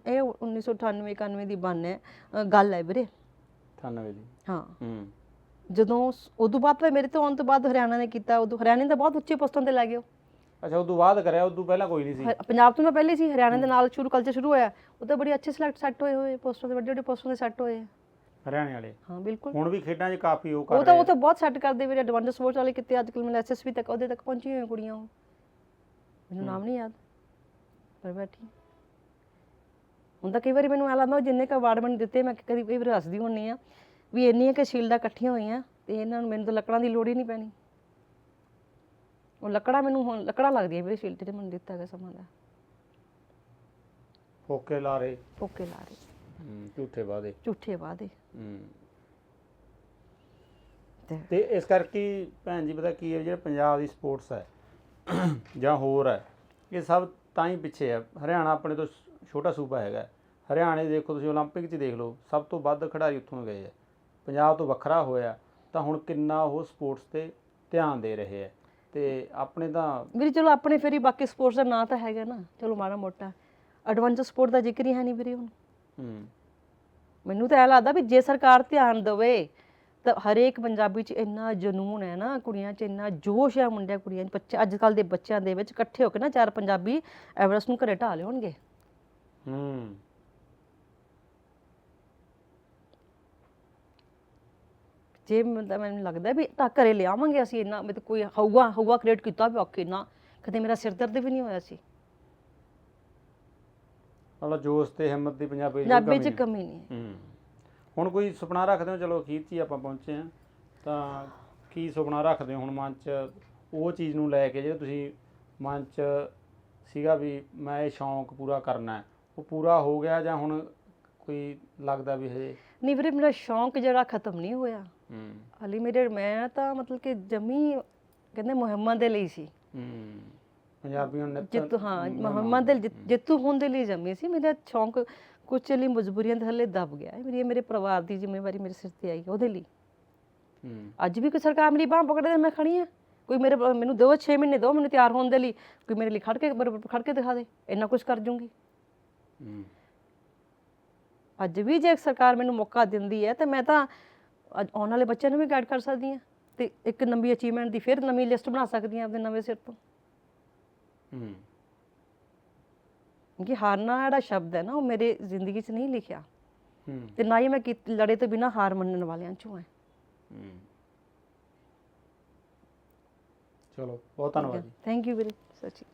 ਇਹ 1998 91 ਦੀ ਬਣ ਹੈ। ਅ, ਗੱਲ ਹੈ ਵੀਰੇ। 98 ਦੀ। ਹਾਂ। ਹੂੰ। ਜਦੋਂ ਉਦੋਂ ਬਾਅਦ ਤਾਂ ਮੇਰੇ ਤੋਂ ਆਉਣ ਤੋਂ ਬਾਅਦ ਹਰਿਆਣਾ ਨੇ ਕੀਤਾ ਉਦੋਂ ਹਰਿਆਣੇ ਦਾ ਬਹੁਤ ਉੱਚੇ ਪੋਸਟਾਂ ਤੇ ਲੈ ਗਏ ਉਹ। ਅੱਛਾ ਉਦੋਂ ਬਾਅਦ ਕਰਿਆ ਉਦੋਂ ਪਹਿਲਾਂ ਕੋਈ ਨਹੀਂ ਸੀ। ਹ- ਪੰਜਾਬ ਤੋਂ ਮੈਂ ਪਹਿਲੇ ਸੀ ਹਰਿਆਣਾ ਦੇ ਨਾਲ ਸ਼ੁਰੂ ਕਲਚਰ ਸ਼ੁਰੂ ਹੋਇਆ। ਉਹ ਤਾਂ ਬੜੀ ਅੱਛੇ ਸਿਲੈਕਟ ਸੈੱਟ ਹੋਏ ਹੋਏ ਪੋਸਟਾਂ ਤੇ ਵੱਡੇ ਵੱਡੇ ਪੋਸਟਾਂ ਤੇ ਸੈੱਟ ਹੋਏ। ਆ। ਹਰਿਆਣੇ ਵਾਲੇ। ਹਾਂ ਬਿਲਕੁਲ। ਹੁਣ ਵੀ ਖੇਡਾਂ 'ਚ ਕਾਫੀ ਉਹ ਉਹ ਕਰ ਤਾਂ ਰਹੇ ਉਹ ਤਾਂ ਬਹੁਤ ਸੈੱਟ ਕਰਦੇ ਵੀਰੇ ਐਡਵਾਂਸ ਸਪੋਰਟਸ ਵਾਲੇ ਕਿਤੇ ਅੱਜ ਕੱਲ੍ਹ ਮੈਨੂੰ ਐਸਐਸਪੀ ਤੱਕ ਉਹਦੇ ਤੱਕ ਪਹੁੰਚੀ ਹੋਈਆਂ ਕੁੜੀਆਂ ਉਹ। ਮੈਨੂੰ ਨਾਮ ਨਹੀਂ ਯਾਦ ਪਰ ਬੈਠੀ। ਹੁਣ ਤਾਂ ਕਈ ਵਾਰੀ ਮੈਨੂੰ ਐ ਲੱਗਦਾ ਉਹ ਜਿੰਨੇ ਕ ਅਵਾਰਡ ਮੈਨੂੰ ਦਿੱਤੇ ਮੈਂ ਕਦੀ ਕਈ ਵਾਰੀ ਹੱਸਦੀ ਹੁੰਨੀ ਆ ਵੀ ਇੰਨੀਆਂ ਕਿ ਸ਼ੀਲਡਾਂ ਇਕੱਠੀਆਂ ਹੋਈਆਂ ਤੇ ਇਹਨਾਂ ਨੂੰ ਮੈਨੂੰ ਤਾਂ ਲੱਕੜਾਂ ਦੀ ਲੋੜ ਹੀ ਨਹੀਂ ਪੈਣੀ। ਉਹ ਲੱਕੜਾਂ ਮੈਨੂੰ ਹੁਣ ਲੱਕੜਾਂ ਲੱਗਦੀਆਂ ਵੀਰੇ ਸ਼ੀਲਡ ਤੇ ਮੈਨੂੰ ਦਿੱਤਾ ਗਿਆ ਸਮਾਂ ਦਾ ਫੋਕੇ ਲਾ ਰਹੇ ਓਕੇ ਲਾ ਰਹੇ ਹੂੰ, ਝੂਠੇ ਵਾਦੇ ਝੂਠੇ ਵਾਦੇ ਹੂੰ ਤੇ ਤੇ ਇਸ ਕਰਕੇ ਹੀ ਭੈਣ ਜੀ ਪਤਾ ਕੀ ਹੈ ਜਿਹੜਾ ਪੰਜਾਬ ਦੀ ਸਪੋਰਟਸ ਹੈ ਜਾਂ ਹੋਰ ਹੈ ਇਹ ਸਭ ਤਾਂ ਹੀ ਪਿੱਛੇ ਹੈ ਹਰਿਆਣਾ ਆਪਣੇ ਤੋਂ ਸ- ਛੋਟਾ ਸੂਬਾ ਹੈਗਾ ਹਰਿਆਣੇ ਦੇਖੋ ਤੁਸੀਂ 올림픽 'ਚ ਦੇਖ ਲਓ ਸਭ ਤੋਂ ਵੱਧ ਖਿਡਾਰੀ ਉੱਥੋਂ ਗਏ ਹੈ ਪੰਜਾਬ ਤੋਂ ਵੱਖਰਾ ਹੋਇਆ ਤਾਂ ਹੁਣ ਕਿੰਨਾ ਉਹ ਸਪੋਰਟਸ ਤੇ ਧਿਆਨ ਦੇ ਰਹੇ ਹੈ ਤੇ ਆਪਣੇ ਤਾਂ ਵੀਰੇ ਚਲੋ ਆਪਣੇ ਫਿਰ ਹੀ ਬਾਕੀ ਸਪੋਰਟਸ ਦਾ ਨਾਂ ਤਾਂ ਹੈਗਾ ਨਾ। ਚਲੋ ਮਾੜਾ ਮੋਟਾ। ਐਡਵਾਂਸ ਸਪੋਰਟ ਦਾ ਜ਼ਿਕਰ ਹੀ ਹੈ ਨਹੀਂ ਵੀਰੇ ਹੁਣ। ਹੂੰ। ਮੈਨੂੰ ਤਾਂ ਇਹ ਲੱਗਦਾ ਵੀ ਜੇ ਸਰਕਾਰ ਧਿਆਨ ਦੇਵੇ ਮਤਲਬ ਹਰੇਕ ਪੰਜਾਬੀ 'ਚ ਇੰਨਾ ਜਨੂਨ ਹੈ ਨਾ ਕੁੜੀਆਂ 'ਚ ਇੰਨਾ ਜੋਸ਼ ਹੈ ਮੁੰਡਿਆਂ ਕੁੜੀਆਂ 'ਚ। ਬੱਚੇ ਅੱਜ ਕੱਲ ਦੇ ਬੱਚਿਆਂ ਦੇ ਵਿੱਚ ਇਕੱਠੇ ਹੋ ਕੇ ਨਾ ਚਾਰ ਪੰਜਾਬੀ ਐਵਰੈਸਟ ਨੂੰ ਘਰੇ ਢਾ ਲਿਆਉਣਗੇ। ਹੂੰ। ਜੇ ਮਤਲਬ ਮੈਨੂੰ ਲੱਗਦਾ ਵੀ ਤਾਂ ਘਰੇ ਲਿਆਵਾਂਗੇ ਅਸੀਂ ਇੰਨਾ ਮਤਲਬ ਕੋਈ ਹਊਆ ਹਊਆ ਕ੍ਰੀਏਟ ਕੀਤਾ ਵੀ ਔਕੇ ਨਾ ਕਦੇ ਮੇਰਾ ਸਿਰ ਦਰਦ ਵੀ ਨਹੀਂ ਹੋਇਆ ਸੀ। ਮਤਲਬ ਜੋਸ਼ ਤੇ ਹਿੰਮਤ ਦੀ ਪੰਜਾਬੀ ਦੀ ਪੰਜਾਬੀ 'ਚ। ਕਮੀ ਨਹੀਂ ਹੂੰ। ਹੁਣ ਕੋਈ ਸੁਪਨਾ ਰੱਖਦੇ ਹੋ? ਚਲੋ ਹੀ ਆਪਾਂ ਪਹੁੰਚੇ ਆ ਤਾਂ ਕੀ ਸੁਪਨਾ ਰੱਖਦੇ ਹੋ ਹੁਣ ਮਨ 'ਚ? ਉਹ ਚੀਜ਼ ਨੂੰ ਲੈ ਕੇ ਜਿਹੜਾ ਤੁਸੀਂ ਮਨ 'ਚ ਸੀਗਾ ਵੀ ਮੈਂ ਇਹ ਸ਼ੌਂਕ ਪੂਰਾ ਕਰਨਾ ਹੈ ਉਹ ਪੂਰਾ ਹੋ ਗਿਆ ਜਾਂ ਹੁਣ ਕੋਈ ਲੱਗਦਾ ਵੀ ਹਜੇ? ਨਹੀਂ ਵੀਰੇ ਮੇਰਾ ਸ਼ੌਂਕ ਜਿਹੜਾ ਖਤਮ ਨਹੀਂ ਹੋਇਆ। ਹੂੰ। ਹਾਲੇ ਮੇਰੇ ਮੈਂ ਤਾਂ ਮਤਲਬ ਕਿ ਜਮੀ ਕਹਿੰਦੇ ਮੁਹੰਮਦ ਦੇ ਲਈ ਸੀ। ਹੂੰ। ਪੰਜਾਬੀਆਂ ਨੂੰ ਨਿੱਤ ਜਿੱਤੂ ਹਾਂ ਮੁਹੰਮਦ ਦੇ ਜਿੱਤੂ ਹੋਣ ਦੇ ਲਈ ਜੰਮੀ ਸੀ। ਮੇਰਾ ਸ਼ੌਂਕ ਕੁਛ ਲਈ ਮਜਬੂਰੀਆਂ ਦੇ ਥੱਲੇ ਦਬ ਗਿਆ। ਹੈ ਮੇਰੀ ਮੇਰੇ ਪਰਿਵਾਰ ਦੀ ਜ਼ਿੰਮੇਵਾਰੀ ਮੇਰੇ ਸਿਰ ਤੇ ਆਈ ਹੈ, ਉਹਦੇ ਲਈ। ਹੂੰ। ਅੱਜ ਵੀ ਕੋਈ ਸਰਕਾਰ ਮੇਰੀ ਬਾਂਹ ਪਕੜੇ ਤੇ ਮੈਂ ਖੜੀ ਆ। ਕੋਈ ਮੇਰੇ ਮੈਨੂੰ ਦੋ 6 ਮਹੀਨੇ ਦੋ ਮੈਨੂੰ ਤਿਆਰ ਹੋਣ ਦੇ ਲਈ। ਕੋਈ ਮੇਰੇ ਲਈ ਖੜ ਕੇ ਖੜ ਕੇ ਦਿਖਾ ਦੇ। ਇੰਨਾ ਕੁਝ ਕਰ ਜੂੰਗੀ। ਅੱਜ ਵੀ ਜੇ ਸਰਕਾਰ ਮੈਨੂੰ ਮੌਕਾ ਦਿੰਦੀ ਹੈ ਤਾਂ ਮੈਂ ਤਾਂ ਅੱਜ ਆਉਣ ਵਾਲੇ ਬੱਚਿਆਂ ਨੂੰ ਵੀ ਗਾਈਡ ਕਰ ਸਕਦੀ ਹਾਂ ਤੇ ਇੱਕ ਨਵੀਂ ਅਚੀਵਮੈਂਟ ਦੀ ਫਿਰ ਨਵੀਂ ਲਿਸਟ ਬਣਾ ਸਕਦੀ ਹਾਂ ਆਪਣੇ ਨਵੇਂ ਸਿਰ ਤੋਂ। ਹੂੰ। ਕਿ ਹਾਰਨਾ ਜਿਹੜਾ ਸ਼ਬਦ ਹੈ ਨਾ ਉਹ ਮੇਰੇ ਜ਼ਿੰਦਗੀ 'ਚ ਨਹੀਂ ਲਿਖਿਆ। ਹੂੰ। ਤੇ ਨਾ ਹੀ ਮੈਂ ਲੜੇ ਤੋਂ ਬਿਨਾ ਹਾਰ ਮੰਨਣ ਵਾਲਿਆਂ 'ਚੋਂ ਹਾਂ। ਹੂੰ। ਚਲੋ ਬਹੁਤ ਧੰਨਵਾਦ ਜੀ। ਥੈਂਕ ਯੂ ਵੀਰੇ ਸੱਚੀ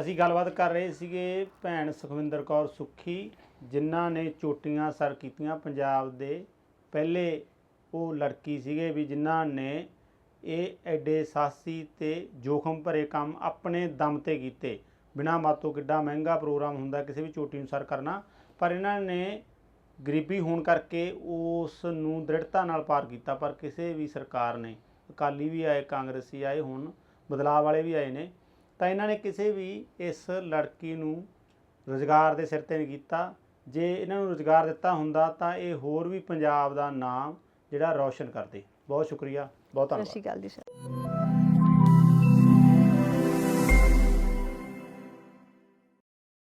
ਅਸੀਂ ਗੱਲਬਾਤ ਕਰ ਰਹੇ ਸੀਗੇ ਭੈਣ ਸੁਖਵਿੰਦਰ ਕੌਰ ਸੁੱਖੀ ਜਿਨ੍ਹਾਂ ਨੇ ਚੋਟੀਆਂ ਸਰ ਕੀਤੀਆਂ ਪੰਜਾਬ ਦੇ ਪਹਿਲੇ ਉਹ ਲੜਕੀ ਸੀਗੇ ਵੀ ਜਿਨ੍ਹਾਂ ਨੇ ਇਹ ਐਡੇ ਸਾਹਸੀ ਤੇ ਜੋਖਮ ਭਰੇ ਕੰਮ ਆਪਣੇ ਦਮ ਤੇ ਕੀਤੇ। ਬਿਨਾ ਮਾਤੋਂ ਕਿੱਡਾ ਮਹਿੰਗਾ ਪ੍ਰੋਗਰਾਮ ਹੁੰਦਾ, ਕਿਸੇ ਵੀ ਚੋਟੀ ਅਨੁਸਾਰ ਕਰਨਾ। ਪਰ ਇਹਨਾਂ ਨੇ ਗਰੀਬੀ ਹੋਣ ਕਰਕੇ ਉਸ ਨੂੰ ਦ੍ਰਿੜਤਾ ਨਾਲ ਪਾਰ ਕੀਤਾ, ਪਰ ਕਿਸੇ ਵੀ ਸਰਕਾਰ ਨੇ, ਅਕਾਲੀ ਵੀ ਆਏ, ਕਾਂਗਰਸੀ ਆਏ, ਹੁਣ ਬਦਲਾਅ ਵਾਲੇ ਵੀ ਆਏ ਨੇ, ਤਾਂ ਇਹਨਾਂ ਨੇ ਕਿਸੇ ਵੀ ਇਸ ਲੜਕੀ ਨੂੰ ਰੁਜ਼ਗਾਰ ਦੇ ਸਿਰ ਤੇ ਨਹੀਂ ਕੀਤਾ। ਜੇ ਇਹਨਾਂ ਨੂੰ ਰੁਜ਼ਗਾਰ ਦਿੱਤਾ ਹੁੰਦਾ ਤਾਂ ਇਹ ਹੋਰ ਵੀ ਪੰਜਾਬ ਦਾ ਨਾਮ ਜਿਹੜਾ ਰੌਸ਼ਨ ਕਰਦੇ। ਬਹੁਤ ਸ਼ੁਕਰੀਆ ਬਹੁਤ ਧੰਨਵਾਦ। ਸਤਿ ਸ਼੍ਰੀ ਅਕਾਲ ਜੀ ਸਰ।